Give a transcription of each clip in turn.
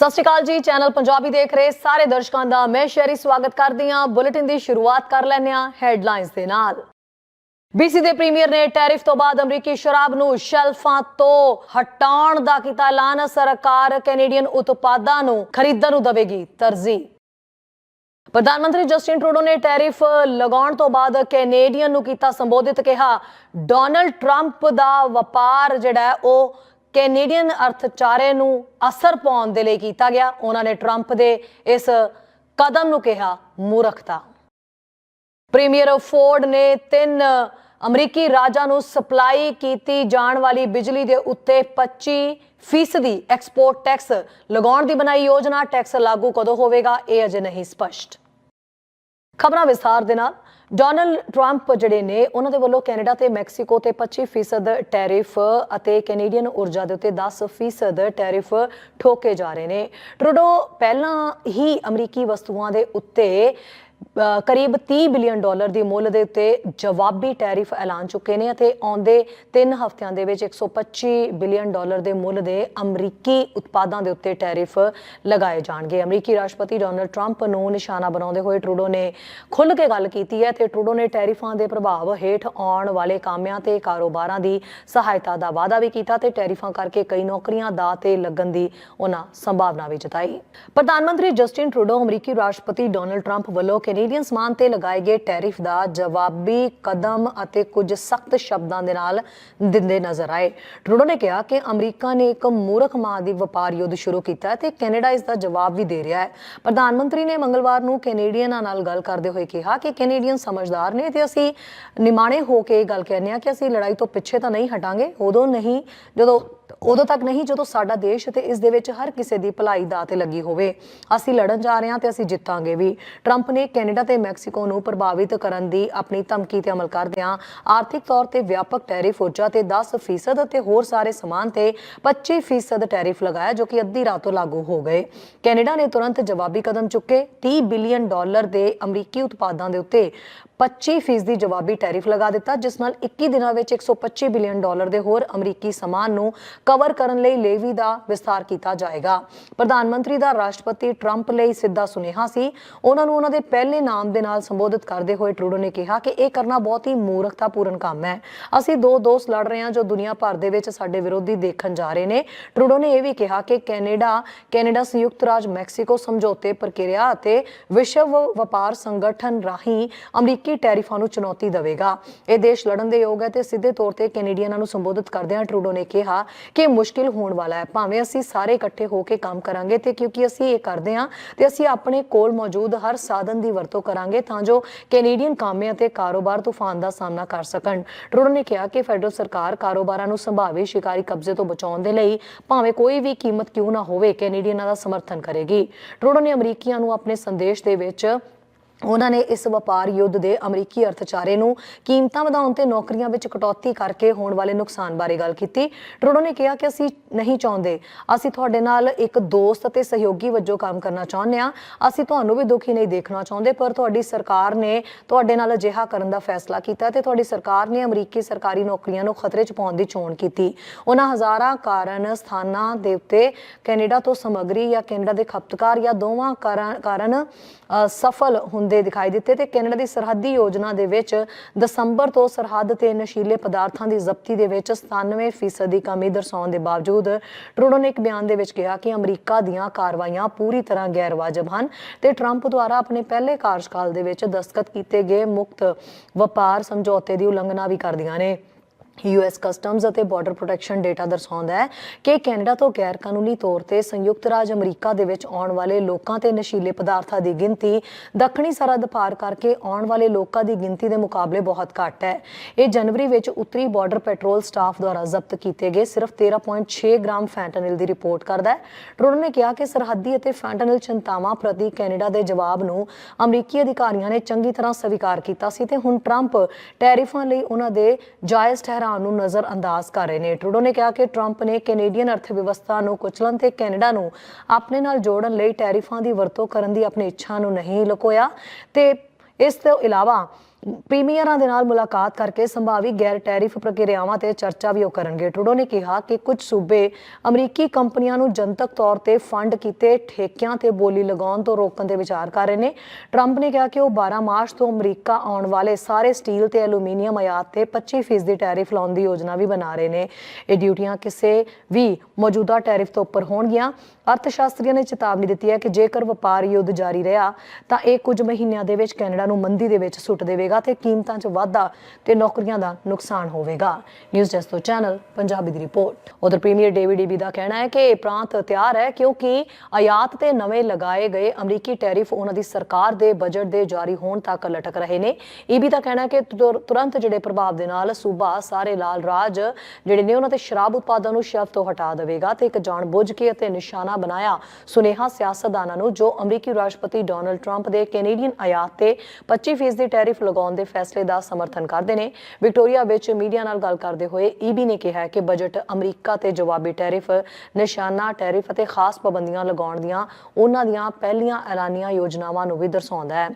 ਸਤਿ ਸ਼੍ਰੀ ਅਕਾਲ ਜੀ, ਚੈਨਲ ਪੰਜਾਬੀ ਦੇਖ ਰਹੇ ਸਾਰੇ ਦਰਸ਼ਕਾਂ ਦਾ ਮੈਂ ਸ਼ੈਰੀ ਸਵਾਗਤ ਕਰਦੀ ਹਾਂ। ਬੁਲੇਟਿਨ ਦੀ ਸ਼ੁਰੂਆਤ ਕਰ ਲੈਂਦੇ ਹਾਂ ਹੈਡਲਾਈਨਸ ਦੇ ਨਾਲ। ਬੀਸੀ ਦੇ ਪ੍ਰੀਮੀਅਰ ਨੇ ਟੈਰਿਫ ਤੋਂ ਬਾਅਦ ਅਮਰੀਕੀ ਸ਼ਰਾਬ ਨੂੰ ਸ਼ੈਲਫਾਂ ਤੋਂ ਹਟਾਉਣ ਦਾ ਕੀਤਾ ਐਲਾਨ। ਸਰਕਾਰ ਕੈਨੇਡੀਅਨ ਉਤਪਾਦਾਂ ਨੂੰ ਖਰੀਦਣ ਨੂੰ ਦੇਵੇਗੀ ਤਰਜੀਹ। ਪ੍ਰਧਾਨ ਮੰਤਰੀ ਜਸਟਿਨ ਟਰੂਡੋ ਨੇ ਟੈਰਿਫ ਲਗਾਉਣ ਤੋਂ ਬਾਅਦ ਕੈਨੇਡੀਅਨ ਨੂੰ ਕੀਤਾ ਸੰਬੋਧਿਤ ਕਿਹਾ, ਡੋਨਲਡ ਟਰੰਪ ਦਾ ਵਪਾਰ ਜਿਹੜਾ ਹੈ ਉਹ ਕੈਨੇਡੀਅਨ ਅਰਥਚਾਰੇ ਨੂੰ ਅਸਰ ਪਾਉਣ ਦੇ ਲਈ ਕੀਤਾ ਗਿਆ। ਉਹਨਾਂ ਨੇ ਟਰੰਪ ਦੇ ਇਸ ਕਦਮ ਨੂੰ ਕਿਹਾ, ਮੂਰਖਤਾ। ਪ੍ਰੀਮੀਅਰ ਫੋਰਡ ਨੇ ਤਿੰਨ ਅਮਰੀਕੀ ਰਾਜਾਂ ਨੂੰ ਸਪਲਾਈ ਕੀਤੀ ਜਾਣ ਵਾਲੀ ਬਿਜਲੀ ਦੇ ਉੱਤੇ 25 ਫੀਸਦੀ ਐਕਸਪੋਰਟ ਟੈਕਸ ਲਗਾਉਣ ਦੀ ਬਣਾਈ ਯੋਜਨਾ। ਟੈਕਸ ਲਾਗੂ ਕਦੋਂ ਹੋਵੇਗਾ, ਇਹ ਅਜੇ ਨਹੀਂ ਸਪਸ਼ਟ। ਖਬਰਾਂ ਵਿਸਥਾਰ ਦੇ ਨਾਲ ਡੋਨਲਡ ਟਰੰਪ ਜਿਹੜੇ ਨੇ, ਉਹਨਾਂ ਦੇ ਵੱਲੋਂ ਕੈਨੇਡਾ ਤੇ ਮੈਕਸੀਕੋ ਤੇ 25% ਟੈਰਿਫ ਅਤੇ ਕੈਨੇਡੀਅਨ ਊਰਜਾ ਦੇ ਉੱਤੇ 10% ਟੈਰਿਫ ਠੋਕੇ ਜਾ ਰਹੇ ਨੇ। ਟਰੂਡੋ, ਪਹਿਲਾਂ ਹੀ ਅਮਰੀਕੀ ਵਸਤੂਆਂ ਦੇ ਉੱਤੇ ਕਰੀਬ 30 ਬਿਲੀਅਨ ਡਾਲਰ ਦੀ ਮੁੱਲ ਦੇ ਉੱਤੇ ਜਵਾਬੀ ਟੈਰਿਫ ਐਲਾਨ ਚੁੱਕੇ ਨੇ ਅਤੇ ਆਉਂਦੇ 3 ਹਫ਼ਤਿਆਂ ਦੇ ਵਿੱਚ 125 ਬਿਲੀਅਨ ਡਾਲਰ ਦੇ ਮੁੱਲ ਦੇ ਅਮਰੀਕੀ ਉਤਪਾਦਾਂ ਦੇ ਉੱਤੇ ਟੈਰਿਫ ਲਗਾਏ ਜਾਣਗੇ। ਅਮਰੀਕੀ ਰਾਸ਼ਟਰਪਤੀ ਡੋਨਲਡ ਟਰੰਪ ਨੂੰ ਨਿਸ਼ਾਨਾ ਬਣਾਉਂਦੇ ਹੋਏ ਟਰੂਡੋ ਨੇ ਖੁੱਲ੍ਹ ਕੇ ਗੱਲ ਕੀਤੀ ਹੈ ਤੇ ਟਰੂਡੋ ਨੇ ਟੈਰਿਫਾਂ ਦੇ ਪ੍ਰਭਾਵ ਹੇਠ ਆਉਣ ਵਾਲੇ ਕਾਮਿਆਂ ਤੇ ਕਾਰੋਬਾਰਾਂ ਦੀ ਸਹਾਇਤਾ ਦਾ ਵਾਅਦਾ ਵੀ ਕੀਤਾ ਤੇ ਟੈਰਿਫਾਂ ਕਰਕੇ ਕਈ ਨੌਕਰੀਆਂ ਦਾ ਤੇ ਲੱਗਣ ਦੀ ਉਹਨਾਂ ਸੰਭਾਵਨਾ ਵੀ ਜਤਾਈ। ਪ੍ਰਧਾਨ ਮੰਤਰੀ ਜਸਟਿਨ ਟਰੂਡੋ, ਅਮਰੀਕੀ ਰਾਸ਼ਟਰਪਤੀ ਡੋਨਲਡ ਟਰੰਪ ਵੱਲੋਂ ਕੈਨੇਡੀਅਨ ਸਮਾਨ ਤੇ ਲਗਾਏ ਗਏ ਟੈਰਿਫ ਦਾ ਜਵਾਬੀ ਕਦਮ ਅਤੇ ਕੁਝ ਸਖਤ ਸ਼ਬਦਾਂ ਦੇ ਨਾਲ ਦਿੰਦੇ ਨਜ਼ਰ ਆਏ। ਟਰੂਡੋ ਨੇ ਕਿਹਾ ਕਿ ਅਮਰੀਕਾ ਨੇ ਇੱਕ ਮੂਰਖ ਮਾਂ ਦੀ ਵਪਾਰ ਯੁੱਧ ਸ਼ੁਰੂ ਕੀਤਾ ਤੇ ਕੈਨੇਡਾ ਇਸ ਦਾ ਜਵਾਬ ਵੀ ਦੇ ਰਿਹਾ ਹੈ। ਪ੍ਰਧਾਨ ਮੰਤਰੀ ਨੇ ਮੰਗਲਵਾਰ ਨੂੰ ਕੈਨੇਡੀਅਨਾਂ ਨਾਲ ਗੱਲ ਕਰਦੇ ਹੋਏ ਕਿਹਾ ਕਿ ਕੈਨੇਡੀਅਨ ਸਮਝਦਾਰ ਨੇ ਤੇ ਅਸੀਂ ਨਿਮਾਣੇ ਹੋ ਕੇ ਇਹ ਗੱਲ ਕਹਿੰਦੇ ਆ ਕਿ ਅਸੀਂ ਲੜਾਈ ਤੋਂ ਪਿੱਛੇ ਤਾਂ ਨਹੀਂ ਹਟਾਂਗੇ। ਉਦੋਂ ਨਹੀਂ, ਜਦੋਂ ਉਦੋਂ ਤੱਕ ਨਹੀਂ, ਜਦੋਂ ਸਾਡਾ ਦੇਸ਼ ਤੇ ਇਸ ਦੇ ਵਿੱਚ ਹਰ ਕਿਸੇ ਦੀ ਭਲਾਈ ਦਾ ਤੇ ਲੱਗੀ ਹੋਵੇ, ਅਸੀਂ ਲੜਨ ਜਾ ਰਹੇ ਹਾਂ ਤੇ ਅਸੀਂ ਜਿੱਤਾਂਗੇ ਵੀ। ਟਰੰਪ ਨੇ ਕੈਨੇਡਾ ਤੇ ਮੈਕਸੀਕੋ ਨੂੰ ਪ੍ਰਭਾਵਿਤ ਕਰਨ ਦੀ ਆਪਣੀ ਧਮਕੀ ਤੇ ਅਮਲ ਕਰਦਿਆਂ ਆਰਥਿਕ ਤੌਰ ਤੇ ਵਿਆਪਕ ਟੈਰਿਫ ਊਰਜਾ ਤੇ 10% ਅਤੇ ਹੋਰ ਸਾਰੇ ਸਮਾਨ ਤੇ 25% ਟੈਰਿਫ ਲਗਾਇਆ, ਜੋ ਕਿ ਅੱਧੀ ਰਾਤੋਂ ਲਾਗੂ ਹੋ ਗਏ। ਕੈਨੇਡਾ ਨੇ ਤੁਰੰਤ ਜਵਾਬੀ ਕਦਮ ਚੁੱਕੇ 30 ਬਿਲੀਅਨ ਡਾਲਰ ਦੇ ਅਮਰੀਕੀ ਉਤਪਾਦਾਂ ਦੇ ਉੱਤੇ। 25% ਦੀ ਜਵਾਬੀ ਟੈਰਿਫ ਲਗਾ ਦਿੱਤਾ, ਜਿਸ ਨਾਲ 21 ਦਿਨਾਂ ਵਿੱਚ 125 ਬਿਲੀਅਨ ਡਾਲਰ ਦੇ ਹੋਰ ਅਮਰੀਕੀ ਸਮਾਨ ਨੂੰ ਕਵਰ ਕਰਨ ਲਈ ਲੇਵੀ ਦਾ ਵਿਸਤਾਰ ਕੀਤਾ ਜਾਏਗਾ। ਪ੍ਰਧਾਨ ਮੰਤਰੀ ਦਾ ਰਾਸ਼ਟਰਪਤੀ ਟਰੰਪ ਲਈ ਸਿੱਧਾ ਸੁਨੇਹਾ ਸੀ। ਉਹਨਾਂ ਨੂੰ ਉਹਨਾਂ ਦੇ ਪਹਿਲੇ ਨਾਮ ਦੇ ਨਾਲ ਸੰਬੋਧਿਤ ਕਰਦੇ ਹੋਏ ਟਰੂਡੋ ਨੇ ਕਿਹਾ ਕਿ ਇਹ ਕਰਨਾ ਬਹੁਤ ਹੀ ਮੂਰਖਤਾਪੂਰਨ ਕੰਮ ਹੈ। ਅਸੀਂ ਦੋ ਦੋਸਤ ਲੜ ਰਹੇ ਹਾਂ ਜੋ ਦੁਨੀਆ ਭਰ ਦੇ ਵਿੱਚ ਸਾਡੇ ਵਿਰੋਧੀ ਦੇਖਣ ਜਾ ਰਹੇ ਨੇ। ਟਰੂਡੋ ਨੇ ਇਹ ਵੀ ਕਿਹਾ ਕਿ ਕੈਨੇਡਾ ਕੈਨੇਡਾ ਸੰਯੁਕਤ ਰਾਜ ਮੈਕਸੀਕੋ ਸਮਝੌਤੇ ਪ੍ਰਕਿਰਿਆ ਅਤੇ ਵਿਸ਼ਵ ਵਪਾਰ ਸੰਗਠਨ ਰਾਹੀਂ ਅਮਰੀਕੀ ਟੈਰਿਫਾਂ ਨੂੰ ਚੁਣੌਤੀ ਦੇਵੇਗਾ? ਇਹ ਦੇਸ਼ ਲੜਨ ਦੇ ਯੋਗ ਹੈ ਤੇ ਸਿੱਧੇ ਤੌਰ ਤੇ ਕੈਨੇਡੀਅਨਾਂ ਨੂੰ ਸੰਬੋਧਿਤ ਕਰਦਿਆਂ ਟਰੂਡੋ ਨੇ ਕਿਹਾ ਕਿ ਮੁਸ਼ਕਿਲ ਹੋਣ ਵਾਲਾ ਹੈ। ਭਾਵੇਂ ਅਸੀਂ ਸਾਰੇ ਇਕੱਠੇ ਹੋ ਕੇ ਕੰਮ ਕਰਾਂਗੇ ਤੇ ਕਿਉਂਕਿ ਅਸੀਂ ਇਹ ਕਰਦੇ ਹਾਂ ਤੇ ਅਸੀਂ ਆਪਣੇ ਕੋਲ ਮੌਜੂਦ ਹਰ ਸਾਧਨ ਦੀ ਵਰਤੋਂ ਕਰਾਂਗੇ ਤਾਂ ਜੋ ਕੈਨੇਡੀਅਨ ਕਾਮਿਆਂ ਤੇ ਕਾਰੋਬਾਰ ਤੂਫਾਨ ਦਾ ਸਾਹਮਣਾ ਕਰ ਸਕਣ। ਟਰੂਡੋ ਨੇ ਕਿਹਾ ਕਿ ਫੈਡਰਲ ਸਰਕਾਰ ਕਾਰੋਬਾਰਾਂ ਨੂੰ ਸੰਭਾਵੀ ਸ਼ਿਕਾਰੀ ਕਬਜ਼ੇ ਤੋਂ ਬਚਾਉਣ ਦੇ ਲਈ ਭਾਵੇਂ ਕੋਈ ਵੀ ਕੀਮਤ ਕਿਉਂ ਨਾ ਹੋਵੇ ਕੈਨੇਡੀਅਨਾਂ ਦਾ ਸਮਰਥਨ ਕਰੇਗੀ। ਟਰੂਡੋ ਨੇ ਅਮਰੀਕੀਆਂ ਨੂੰ ਆਪਣੇ ਸੰਦੇਸ਼ ਦੇ ਵਿੱਚ ਉਹਨਾਂ ਨੇ ਇਸ ਵਪਾਰ ਯੁੱਧ ਦੇ ਅਮਰੀਕੀ ਅਰਥਚਾਰੇ ਨੂੰ ਕੀਮਤਾਂ ਵਧਾਉਣ ਤੇ ਨੌਕਰੀਆਂ ਵਿੱਚ ਕਟੌਤੀ ਕਰਕੇ ਹੋਣ ਵਾਲੇ ਨੁਕਸਾਨ ਬਾਰੇ ਗੱਲ ਕੀਤੀ। ਟਰੂਡੋ ਨੇ ਕਿਹਾ ਕਿ ਅਸੀਂ ਨਹੀਂ ਚਾਹੁੰਦੇ। ਅਸੀਂ ਤੁਹਾਡੇ ਨਾਲ ਇੱਕ ਦੋਸਤ ਅਤੇ ਸਹਿਯੋਗੀ ਵਜੋਂ ਕੰਮ ਕਰਨਾ ਚਾਹੁੰਦੇ ਹਾਂ। ਅਸੀਂ ਤੁਹਾਨੂੰ ਵੀ ਦੁਖੀ ਨਹੀਂ ਦੇਖਣਾ ਚਾਹੁੰਦੇ, ਪਰ ਤੁਹਾਡੀ ਸਰਕਾਰ ਨੇ ਤੁਹਾਡੇ ਨਾਲ ਅਜਿਹਾ ਕਰਨ ਦਾ ਫੈਸਲਾ ਕੀਤਾ ਤੇ ਤੁਹਾਡੀ ਸਰਕਾਰ ਨੇ ਅਮਰੀਕੀ ਸਰਕਾਰੀ ਨੌਕਰੀਆਂ ਨੂੰ ਖਤਰੇ 'ਚ ਪਾਉਣ ਦੀ ਚੋਣ ਕੀਤੀ। ਉਹਨਾਂ ਹਜ਼ਾਰਾਂ ਕਾਰਨ ਸਥਾਨਾਂ ਦੇ ਉੱਤੇ ਕੈਨੇਡਾ ਤੋਂ ਸਮੱਗਰੀ ਜਾਂ ਕੈਨੇਡਾ ਦੇ ਖਪਤਕਾਰ ਜਾਂ ਦੋਵਾਂ ਕਾਰਨ ਕਾਰਨ ਸਫਲ ਹੁੰਦੇ ਦਿਖਾਈ ਦਿੱਤੇ ਤੇ ਕੈਨੇਡਾ ਦੀ ਸਰਹੱਦੀ ਯੋਜਨਾ ਦੇ ਵਿੱਚ ਦਸੰਬਰ ਤੋਂ ਸਰਹੱਦ ਤੇ ਨਸ਼ੀਲੇ ਪਦਾਰਥਾਂ ਦੀ ਜ਼ਬਤੀ ਦੇ ਵਿੱਚ 97% ਦੀ ਕਮੀ ਦਰਸਾਉਣ ਦੇ ਬਾਵਜੂਦ ਟਰੂਡੋ ਨੇ ਇੱਕ ਬਿਆਨ ਦੇ ਵਿੱਚ ਕਿਹਾ ਕਿ ਅਮਰੀਕਾ ਦੀਆਂ ਕਾਰਵਾਈਆਂ ਪੂਰੀ ਤਰ੍ਹਾਂ ਗੈਰ ਵਾਜਬ ਹਨ ਤੇ ਟਰੰਪ ਦੁਆਰਾ ਆਪਣੇ ਪਹਿਲੇ ਕਾਰਜਕਾਲ ਦੇ ਵਿੱਚ ਦਸਤਖਤ ਕੀਤੇ ਗਏ ਮੁਕਤ ਵਪਾਰ ਸਮਝੌਤੇ ਦੀ ਉਲੰਘਣਾ ਵੀ ਕਰਦੀਆਂ ਨੇ। ਯੂਐਸ ਕਸਟਮਜ਼ ਅਤੇ ਬਾਰਡਰ ਪ੍ਰੋਟੈਕਸ਼ਨ ਡੇਟਾ ਦਰਸਾਉਂਦਾ ਹੈ ਕਿ ਕੈਨੇਡਾ ਤੋਂ ਗੈਰ ਕਾਨੂੰਨੀ ਤੌਰ ਤੇ ਸੰਯੁਕਤ ਰਾਜ ਅਮਰੀਕਾ ਦੇ ਵਿੱਚ ਆਉਣ ਵਾਲੇ ਲੋਕਾਂ ਤੇ ਨਸ਼ੀਲੇ ਪਦਾਰਥਾਂ ਦੀ ਗਿਣਤੀ ਦੱਖਣੀ ਸਰਹੱਦ ਪਾਰ ਕਰਕੇ ਆਉਣ ਵਾਲੇ ਲੋਕਾਂ ਦੀ ਗਿਣਤੀ ਦੇ ਮੁਕਾਬਲੇ ਬਹੁਤ ਘੱਟ ਹੈ। ਇਹ ਜਨਵਰੀ ਵਿੱਚ ਉੱਤਰੀ ਬਾਰਡਰ ਪੈਟਰੋਲ ਸਟਾਫ ਦੁਆਰਾ ਜ਼ਬਤ ਕੀਤੇ ਗਏ ਸਿਰਫ 13.6 ਗ੍ਰਾਮ ਫੈਂਟਨਿਲ ਦੀ ਰਿਪੋਰਟ ਕਰਦਾ ਹੈ। ਟਰੂਡੋ ਨੇ ਕਿਹਾ ਕਿ ਸਰਹੱਦੀ ਅਤੇ ਫੈਂਟਨਿਲ ਚਿੰਤਾਵਾਂ ਪ੍ਰਤੀ ਕੈਨੇਡਾ ਦੇ ਜਵਾਬ ਨੂੰ ਅਮਰੀਕੀ ਅਧਿਕਾਰੀਆਂ ਨੇ ਚੰਗੀ ਤਰ੍ਹਾਂ ਸਵੀਕਾਰ ਕੀਤਾ ਸੀ ਤੇ ਹੁਣ ਟਰੰਪ ਟੈਰਿਫਾਂ ਲਈ ਉਹਨਾਂ ਦੇ ਜਾਇਜ਼ ਠਹਿਰਾ ਠਹਿਰਾਅ ਨੂੰ ਨਜ਼ਰ ਅੰਦਾਜ਼ ਕਰ ਰਹੇ ਨੇ। ਟਰੂਡੋ ਨੇ ਕਿਹਾ ਕਿ ਟਰੰਪ ਨੇ ਕੈਨੇਡੀਅਨ ਅਰਥ ਵਿਵਸਥਾ ਨੂੰ ਕੁਚਲਣ ਤੇ ਕੈਨੇਡਾ ਨੂੰ ਆਪਣੇ ਨਾਲ ਜੋੜਨ ਲਈ ਟੈਰਿਫਾਂ ਦੀ ਵਰਤੋਂ ਕਰਨ ਦੀ ਆਪਣੀ ਇੱਛਾ ਨੂੰ ਨਹੀਂ ਲੁਕੋਇਆ। ਤੇ ਇਸ ਤੋਂ ਇਲਾਵਾ ਪ੍ਰੀਮੀਅਰਾਂ ਦੇ ਨਾਲ ਮੁਲਾਕਾਤ ਕਰਕੇ ਸੰਭਾਵੀ ਗੈਰ ਟੈਰਿਫ ਪ੍ਰਕਿਰਿਆਵਾਂ ਤੇ ਚਰਚਾ ਵੀ ਉਹ ਕਰਨਗੇ। ਟਰੂਡੋ ਨੇ ਕਿਹਾ ਕਿ ਕੁਝ ਸੂਬੇ ਅਮਰੀਕੀ ਕੰਪਨੀਆਂ ਨੂੰ ਜਨਤਕ ਤੌਰ ਤੇ ਫੰਡ ਕੀਤੇ ਠੇਕਿਆਂ ਤੇ ਬੋਲੀ ਲਗਾਉਣ ਤੋਂ ਰੋਕਣ ਦੇ ਵਿਚਾਰ ਕਰ ਰਹੇ ਨੇ। ਟਰੰਪ ਨੇ ਕਿਹਾ ਕਿ ਉਹ 12 ਮਾਰਚ ਤੋਂ ਅਮਰੀਕਾ ਆਉਣ ਵਾਲੇ ਸਾਰੇ ਸਟੀਲ ਤੇ ਐਲੂਮੀਨੀਅਮ ਆਯਾਤ ਤੇ 25% ਦੀ ਟੈਰਿਫ ਲਾਉਣ ਦੀ ਯੋਜਨਾ ਵੀ ਬਣਾ ਰਹੇ ਨੇ। ਇਹ ਡਿਊਟੀਆਂ ਕਿਸੇ ਵੀ ਮੌਜੂਦਾ ਟੈਰਿਫ ਤੋਂ ਉੱਪਰ ਹੋਣਗੀਆਂ। ਅਰਥਸ਼ਾਸਤਰੀਆਂ ਨੇ ਚੇਤਾਵਨੀ ਦਿੱਤੀ ਹੈ ਕਿ ਜੇਕਰ ਵਪਾਰ ਯੁੱਧ ਜਾਰੀ ਰਿਹਾ, ਤਾਂ ਇਹ ਕੁਝ ਮਹੀਨਿਆਂ ਦੇ ਵਿੱਚ ਕੈਨੇਡਾ ਨੂੰ ਮੰਦੀ ਦੇ ਵਿੱਚ ਸੁੱਟ ਦੇਵੇਗਾ। ਤੇ ਕੀਮਤਾਂ 'ਚ ਵਾਧਾ ਤੇ ਨੌਕਰੀਆਂ ਦਾ ਨੁਕਸਾਨ ਹੋਵੇਗਾ। ਨਿਊਜ਼ ਡੈਸਕ ਤੋਂ ਚੈਨਲ ਪੰਜਾਬੀ ਦੀ ਰਿਪੋਰਟ। ਉਧਰ ਪ੍ਰੀਮੀਅਰ ਡੇਵਿਡ ਈਬੀ ਦਾ ਕਹਿਣਾ ਹੈ ਕਿ ਇਹ ਪ੍ਰਾਂਤ ਤਿਆਰ ਹੈ ਕਿਉਂਕਿ ਆਯਾਤ ਤੇ ਨਵੇਂ ਲਗਾਏ ਗਏ ਅਮਰੀਕੀ ਟੈਰਿਫ ਉਹਨਾਂ ਦੀ ਸਰਕਾਰ ਦੇ ਬਜਟ ਦੇ ਜਾਰੀ ਹੋਣ ਤੱਕ ਲਟਕ ਰਹੇ ਨੇ। ਈਬੀ ਦਾ ਕਹਿਣਾ ਹੈ ਕਿ ਤੁਰੰਤ ਜਿਹੜੇ ਪ੍ਰਭਾਵ ਦੇ ਨਾਲ ਸੂਬਾ ਸਾਰੇ ਲਾਲ ਰਾਜ ਜਿਹੜੇ ਨੇ ਉਹਨਾਂ ਤੇ ਸ਼ਰਾਬ ਉਤਪਾਦਾਂ ਨੂੰ ਸ਼ੈਲਫ ਤੋਂ ਹਟਾ ਦੇਵੇਗਾ ਤੇ ਇੱਕ ਜਾਣਬੁੱਝ ਕੇ ਅਤੇ ਨਿਸ਼ਾਨਾ ਬਣਾਇਆ ਸੁਨੇਹਾ ਸਿਆਸਤਦਾਨਾਂ ਨੂੰ ਜੋ ਅਮਰੀਕੀ ਰਾਸ਼ਟਰਪਤੀ ਡੋਨਲਡ ਟਰੰਪ ਦੇ ਕੈਨੇਡੀਅਨ ਆਯਾਤ ਤੇ 25% ਦੀ ਟੈਰਿਫ ਲਗਾਉਣ ਦੇ ਫੈਸਲੇ ਦਾ ਸਮਰਥਨ ਕਰਦੇ ਨੇ। ਵਿਕਟੋਰੀਆ ਵਿੱਚ ਮੀਡੀਆ ਨਾਲ ਗੱਲ ਕਰਦੇ ਹੋਏ ਈਬੀ ਨੇ ਕਿਹਾ ਕਿ ਬਜਟ ਅਮਰੀਕਾ ਤੇ ਜਵਾਬੀ ਟੈਰਿਫ, ਨਿਸ਼ਾਨਾ ਟੈਰਿਫ ਅਤੇ ਖਾਸ ਪਾਬੰਦੀਆਂ ਲਗਾਉਣ ਦੀਆਂ ਉਹਨਾਂ ਦੀਆਂ ਪਹਿਲੀਆਂ ਐਲਾਨੀਆਂ ਯੋਜਨਾਵਾਂ ਨੂੰ ਵੀ ਦਰਸਾਉਂਦਾ ਹੈ।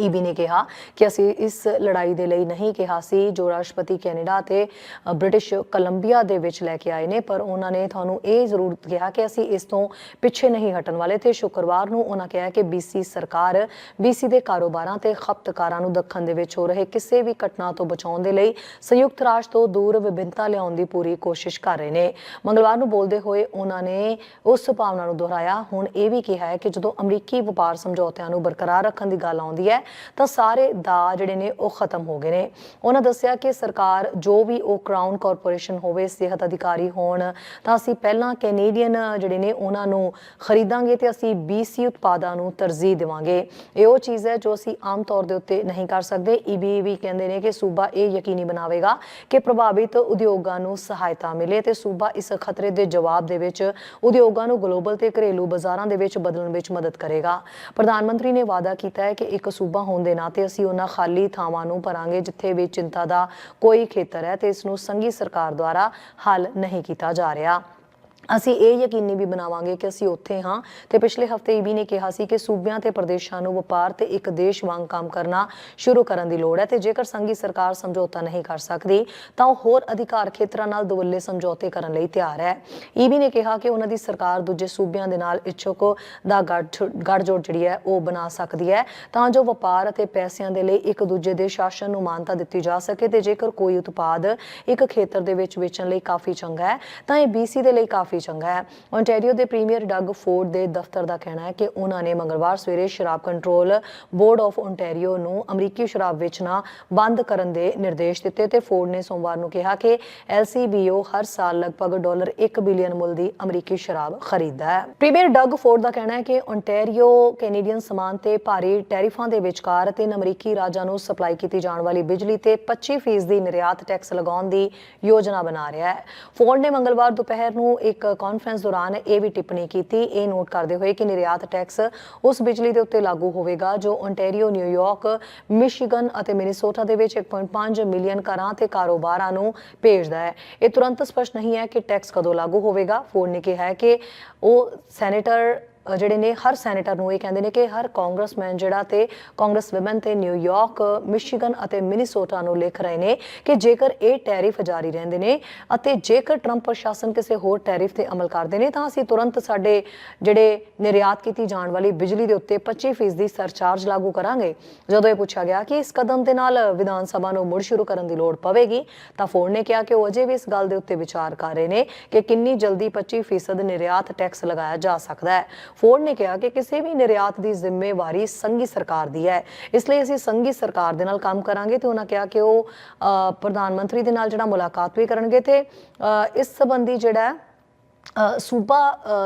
ਈਬੀ ਨੇ ਕਿਹਾ ਕਿ ਅਸੀਂ ਇਸ ਲੜਾਈ ਦੇ ਲਈ ਨਹੀਂ ਕਿਹਾ ਸੀ। ਜੋ ਰਾਸ਼ਟਰਪਤੀ ਕੈਨੇਡਾ ਤੇ ਬ੍ਰਿਟਿਸ਼ ਕੋਲੰਬੀਆ ਦੇ ਵਿੱਚ ਲੈ ਕੇ ਆਏ ਨੇ, ਪਰ ਉਹਨਾਂ ਨੇ ਤੁਹਾਨੂੰ ਇਹ ਜ਼ਰੂਰ ਕਿਹਾ ਕਿ ਅਸੀਂ ਇਸ ਤੋਂ ਪਿੱਛੇ ਨਹੀਂ ਹਟਣ ਵਾਲੇ ਤੇ ਸ਼ੁੱਕਰਵਾਰ ਨੂੰ ਉਹਨਾਂ ਕਿਹਾ ਕਿ BC ਸਰਕਾਰ BC ਦੇ ਕਾਰੋਬਾਰਾਂ ਤੇ ਖਪਤਕਾਰਾਂ ਨੂੰ ਦੱਖਣ ਦੇ ਵਿੱਚ ਹੋ ਰਹੇ ਕਿਸੇ ਵੀ ਘਟਨਾ ਤੋਂ ਬਚਾਉਣ ਦੇ ਲਈ ਸੰਯੁਕਤ ਰਾਸ਼ਟਰ ਤੋਂ ਦੂਰ ਵਿਭਿੰਨਤਾ ਲਿਆਉਣ ਦੀ ਪੂਰੀ ਕੋਸ਼ਿਸ਼ ਕਰ ਰਹੇ ਨੇ। ਮੰਗਲਵਾਰ ਨੂੰ ਬੋਲਦੇ ਹੋਏ ਉਹਨਾਂ ਨੇ ਉਸ ਭਾਵਨਾ ਨੂੰ ਦੁਹਰਾਇਆ। ਹੁਣ ਇਹ ਵੀ ਕਿਹਾ ਹੈ ਕਿ ਜਦੋਂ ਅਮਰੀਕੀ ਵਪਾਰ ਸਮਝੌਤਿਆਂ ਨੂੰ ਬਰਕਰਾਰ ਰੱਖਣ ਦੀ ਗੱਲ ਆਉਂਦੀ ਹੈ ਤਾਂ ਸਾਰੇ ਦਾ ਜਿਹੜੇ ਨੇ ਉਹ ਖਤਮ ਹੋ ਗਏ ਨੇ। ਉਹਨਾਂ ਦੱਸਿਆ ਕਿ ਸਰਕਾਰ ਜੋ ਵੀ ਉਹ ਕਰਾਊਨ ਕਾਰਪੋਰੇਸ਼ਨ ਹੋਵੇ, ਸਿਹਤ ਅਧਿਕਾਰੀ ਹੋਣ, ਤਾਂ ਅਸੀਂ ਪਹਿਲਾਂ ਕੈਨੇਡੀਅਨ ਜਿਹੜੇ ਨੇ ਉਹਨਾਂ ਨੂੰ ਖਰੀਦਾਂਗੇ ਤੇ ਅਸੀਂ BC ਉਤਪਾਦਾਂ ਨੂੰ ਤਰਜੀਹ ਦੇਵਾਂਗੇ। ਇਹ ਉਹ ਚੀਜ਼ ਹੈ ਜੋ ਅਸੀਂ ਆਮ ਤੌਰ ਦੇ ਉੱਤੇ ਨਹੀਂ ਕਰ ਸਕਦੇ। ਈਬੀ ਵੀ ਕਹਿੰਦੇ ਨੇ ਕਿ ਸੂਬਾ ਇਹ ਯਕੀਨੀ ਬਣਾਵੇਗਾ ਕਿ ਪ੍ਰਭਾਵਿਤ ਉਦਯੋਗਾਂ ਨੂੰ ਸਹਾਇਤਾ ਮਿਲੇ ਤੇ ਸੂਬਾ ਇਸ ਖਤਰੇ ਦੇ ਜਵਾਬ ਦੇ ਵਿੱਚ ਉਦਯੋਗਾਂ ਨੂੰ ਗਲੋਬਲ ਤੇ ਘਰੇਲੂ ਬਾਜ਼ਾਰਾਂ ਦੇ ਵਿੱਚ ਬਦਲਣ ਵਿੱਚ ਮਦਦ ਕਰੇਗਾ। ਪ੍ਰਧਾਨ ਮੰਤਰੀ ਨੇ ਵਾਅਦਾ ਕੀਤਾ ਹੈ ਕਿ ਇੱਕ ਸੂਬਾ ਹੋਣ ਦੇ ਨਾਤੇ ਅਸੀਂ ਉਹਨਾਂ ਖਾਲੀ ਥਾਵਾਂ ਨੂੰ ਭਰਾਂਗੇ ਜਿੱਥੇ ਵੀ ਚਿੰਤਾ ਦਾ ਕੋਈ ਖੇਤਰ ਹੈ ਤੇ ਇਸ ਨੂੰ ਸੰਘੀ ਸਰਕਾਰ ਦੁਆਰਾ ਹੱਲ ਨਹੀਂ ਕੀਤਾ ਜਾ ਰਿਹਾ। ਅਸੀਂ ਇਹ ਯਕੀਨੀ ਵੀ ਬਣਾਵਾਂਗੇ ਕਿ ਅਸੀਂ ਉੱਥੇ ਹਾਂ ਤੇ ਪਿਛਲੇ ਹਫ਼ਤੇ ਈਬੀ ਨੇ ਕਿਹਾ ਸੀ ਕਿ ਸੂਬਿਆਂ ਤੇ ਪ੍ਰਦੇਸ਼ਾਂ ਨੂੰ ਵਪਾਰ ਤੇ ਇੱਕ ਦੇਸ਼ ਵਾਂਗ ਕੰਮ ਕਰਨਾ ਸ਼ੁਰੂ ਕਰਨ ਦੀ ਲੋੜ ਹੈ ਤੇ ਜੇਕਰ ਸੰਘੀ ਸਰਕਾਰ ਸਮਝੌਤਾ ਨਹੀਂ ਕਰ ਸਕਦੀ, ਤਾਂ ਉਹ ਹੋਰ ਅਧਿਕਾਰ ਖੇਤਰਾਂ ਨਾਲ ਦੁਵੱਲੇ ਸਮਝੌਤੇ ਕਰਨ ਲਈ ਤਿਆਰ ਹੈ। ਈਬੀ ਨੇ ਕਿਹਾ ਕਿ ਉਹਨਾਂ ਦੀ ਸਰਕਾਰ ਦੂਜੇ ਸੂਬਿਆਂ ਦੇ ਨਾਲ ਇੱਛੁਕ ਦਾ ਗੱਠ- ਗੱਠਜੋੜ ਜਿਹੜੀ ਹੈ ਉਹ ਬਣਾ ਸਕਦੀ ਹੈ, ਤਾਂ ਜੋ ਵਪਾਰ ਅਤੇ ਪੈਸਿਆਂ ਦੇ ਲਈ ਇੱਕ ਦੂਜੇ ਦੇ ਸ਼ਾਸਨ ਨੂੰ ਮਾਨਤਾ ਦਿੱਤੀ ਜਾ ਸਕੇ ਤੇ ਜੇਕਰ ਕੋਈ ਉਤਪਾਦ ਇੱਕ ਖੇਤਰ ਦੇ ਵਿੱਚ ਵੇਚਣ ਲਈ ਕਾਫੀ ਚੰਗਾ ਹੈ, ਤਾਂ ਇਹ BC ਦੇ ਲਈ ਕਾਫੀ ਚੰਗਾ ਹੈ। Ontario ਦੇ ਪ੍ਰੀਮੀਅਰ ਡੱਗ ਫੋਰਡ ਦੇ ਦਫ਼ਤਰ ਦਾ ਕਹਿਣਾ ਹੈ ਕਿ ਉਹਨਾਂ ਨੇ ਮੰਗਲਵਾਰ ਸਵੇਰੇ ਸ਼ਰਾਬ ਕੰਟਰੋਲ ਬੋਰਡ ਆਫ ontario ਨੂੰ ਅਮਰੀਕੀ ਸ਼ਰਾਬ ਵੇਚਣਾ ਬੰਦ ਕਰਨ ਦੇ ਨਿਰਦੇਸ਼ ਦਿੱਤੇ ਤੇ ਫੋਰਡ ਨੇ ਸੋਮਵਾਰ ਨੂੰ ਕਿਹਾ ਕਿ LCBO ਹਰ ਸਾਲ ਲਗਭਗ ਡਾਲਰ 1 ਬਿਲੀਅਨ ਮੁੱਲ ਦੀ ਅਮਰੀਕੀ ਸ਼ਰਾਬ ਖਰੀਦਦਾ ਹੈ। ਪ੍ਰੀਮੀਅਰ ਡਗ ਫੋਰਡ ਦਾ ਕਹਿਣਾ ਹੈ ਕਿ ontario ਕੈਨੇਡੀਅਨ ਸਮਾਨ ਤੇ ਭਾਰੀ ਟੈਰਿਫਾਂ ਦੇ ਵਿਚਕਾਰ ਤਿੰਨ ਅਮਰੀਕੀ ਰਾਜਾਂ ਨੂੰ ਸਪਲਾਈ ਕੀਤੀ ਜਾਣ ਵਾਲੀ ਬਿਜਲੀ ਤੇ 25% ਦੀ ਨਿਰਯਾਤ ਟੈਕਸ ਲਗਾਉਣ ਦੀ ਯੋਜਨਾ ਬਣਾ ਰਿਹਾ ਹੈ। ਫੋਰਡ ਨੇ ਮੰਗਲਵਾਰ ਦੁਪਹਿਰ ਨੂੰ ਇੱਕ ਕਾਨਫਰੰਸ ਦੌਰਾਨ ਇਹ ਵੀ ਟਿੱਪਣੀ ਕੀਤੀ। ਇਹ ਨੋਟ ਕਰਦੇ ਹੋਏ ਕਿ ਨਿਰਯਾਤ ਟੈਕਸ ਉਸ ਬਿਜਲੀ ਦੇ ਉੱਤੇ ਲਾਗੂ ਹੋਵੇਗਾ, ਜੋ ontario ਨਿਊਯਾਰਕ ਮਿਸ਼ੀਗਨ ਅਤੇ ਮਿਨੀਸੋਟਾ ਦੇ ਵਿੱਚ 1.5 ਮਿਲੀਅਨ ਘਰਾਂ ਤੇ ਕਾਰੋਬਾਰਾਂ ਨੂੰ ਭੇਜਦਾ ਹੈ। ਇਹ ਤੁਰੰਤ ਸਪਸ਼ਟ ਨਹੀਂ ਹੈ ਕਿ ਟੈਕਸ ਕਦੋਂ ਲਾਗੂ ਹੋਵੇਗਾ। ਫੋਰਡ ਨੇ ਕਿਹਾ ਹੈ ਕਿ ਉਹ ਸੈਨੇਟਰ ਜਿਹੜੇ ਨੇ, ਹਰ ਸੈਨੇਟਰ ਨੂੰ ਇਹ ਕਹਿੰਦੇ ਨੇ ਕਿ ਹਰ ਕਾਂਗਰਸਮੈਨ ਜਿਹੜਾ ਤੇ ਕਾਂਗਰਸ ਵਿਮਨ ਤੇ ਨਿਊਯਾਰਕ ਮਿਸ਼ੀਗਨ ਅਤੇ ਮਿਨੀਸੋਟਾ ਨੂੰ ਲਿਖ ਰਹੇ ਨੇ ਕਿ ਜੇਕਰ ਇਹ ਟੈਰਿਫ ਜਾਰੀ ਰਹਿੰਦੇ ਨੇ ਅਤੇ ਜੇਕਰ ਟਰੰਪ ਪ੍ਰਸ਼ਾਸਨ ਕਿਸੇ ਹੋਰ ਟੈਰਿਫ ਤੇ ਅਮਲ ਕਰਦੇ ਨੇ, ਤਾਂ ਅਸੀਂ ਤੁਰੰਤ ਸਾਡੇ ਜਿਹੜੇ ਨਿਰਯਾਤ ਕੀਤੀ ਜਾਣ ਵਾਲੀ ਬਿਜਲੀ ਦੇ ਉੱਤੇ 25% ਦੀ ਸਰਚਾਰਜ ਲਾਗੂ ਕਰਾਂਗੇ। ਜਦੋਂ ਇਹ ਪੁੱਛਿਆ ਗਿਆ ਕਿ ਇਸ ਕਦਮ ਦੇ ਨਾਲ ਵਿਧਾਨ ਸਭਾ ਨੂੰ ਮੁੜ ਸ਼ੁਰੂ ਕਰਨ ਦੀ ਲੋੜ ਪਵੇਗੀ, ਤਾਂ ਫੋਰਡ ਨੇ ਕਿਹਾ ਕਿ ਉਹ ਅਜੇ ਵੀ ਇਸ ਗੱਲ ਦੇ ਉੱਤੇ ਵਿਚਾਰ ਕਰ ਰਹੇ ਨੇ ਕਿ ਕਿੰਨੀ ਜਲਦੀ 25% ਨਿਰਯਾਤ ਟੈਕਸ ਲਗਾਇਆ ਜਾ ਸਕਦਾ ਹੈ। ਫੋਰਡ ਨੇ ਕਿਹਾ ਕਿ ਕਿਸੇ ਵੀ ਨਿਰਯਾਤ ਦੀ ਜ਼ਿੰਮੇਵਾਰੀ ਸੰਘੀ ਸਰਕਾਰ ਦੀ ਹੈ। ਇਸ ਲਈ ਅਸੀਂ ਸੰਘੀ ਸਰਕਾਰ ਦੇ ਨਾਲ ਕੰਮ ਕਰਾਂਗੇ ਤੇ ਉਹਨਾਂ ਕਿਹਾ ਕਿ ਉਹ ਪ੍ਰਧਾਨ ਮੰਤਰੀ ਦੇ ਨਾਲ ਜਿਹੜਾ ਮੁਲਾਕਾਤ ਵੀ ਕਰਨਗੇ ਤੇ ਇਸ ਸੰਬੰਧੀ ਜਿਹੜਾ ਸੂਬਾ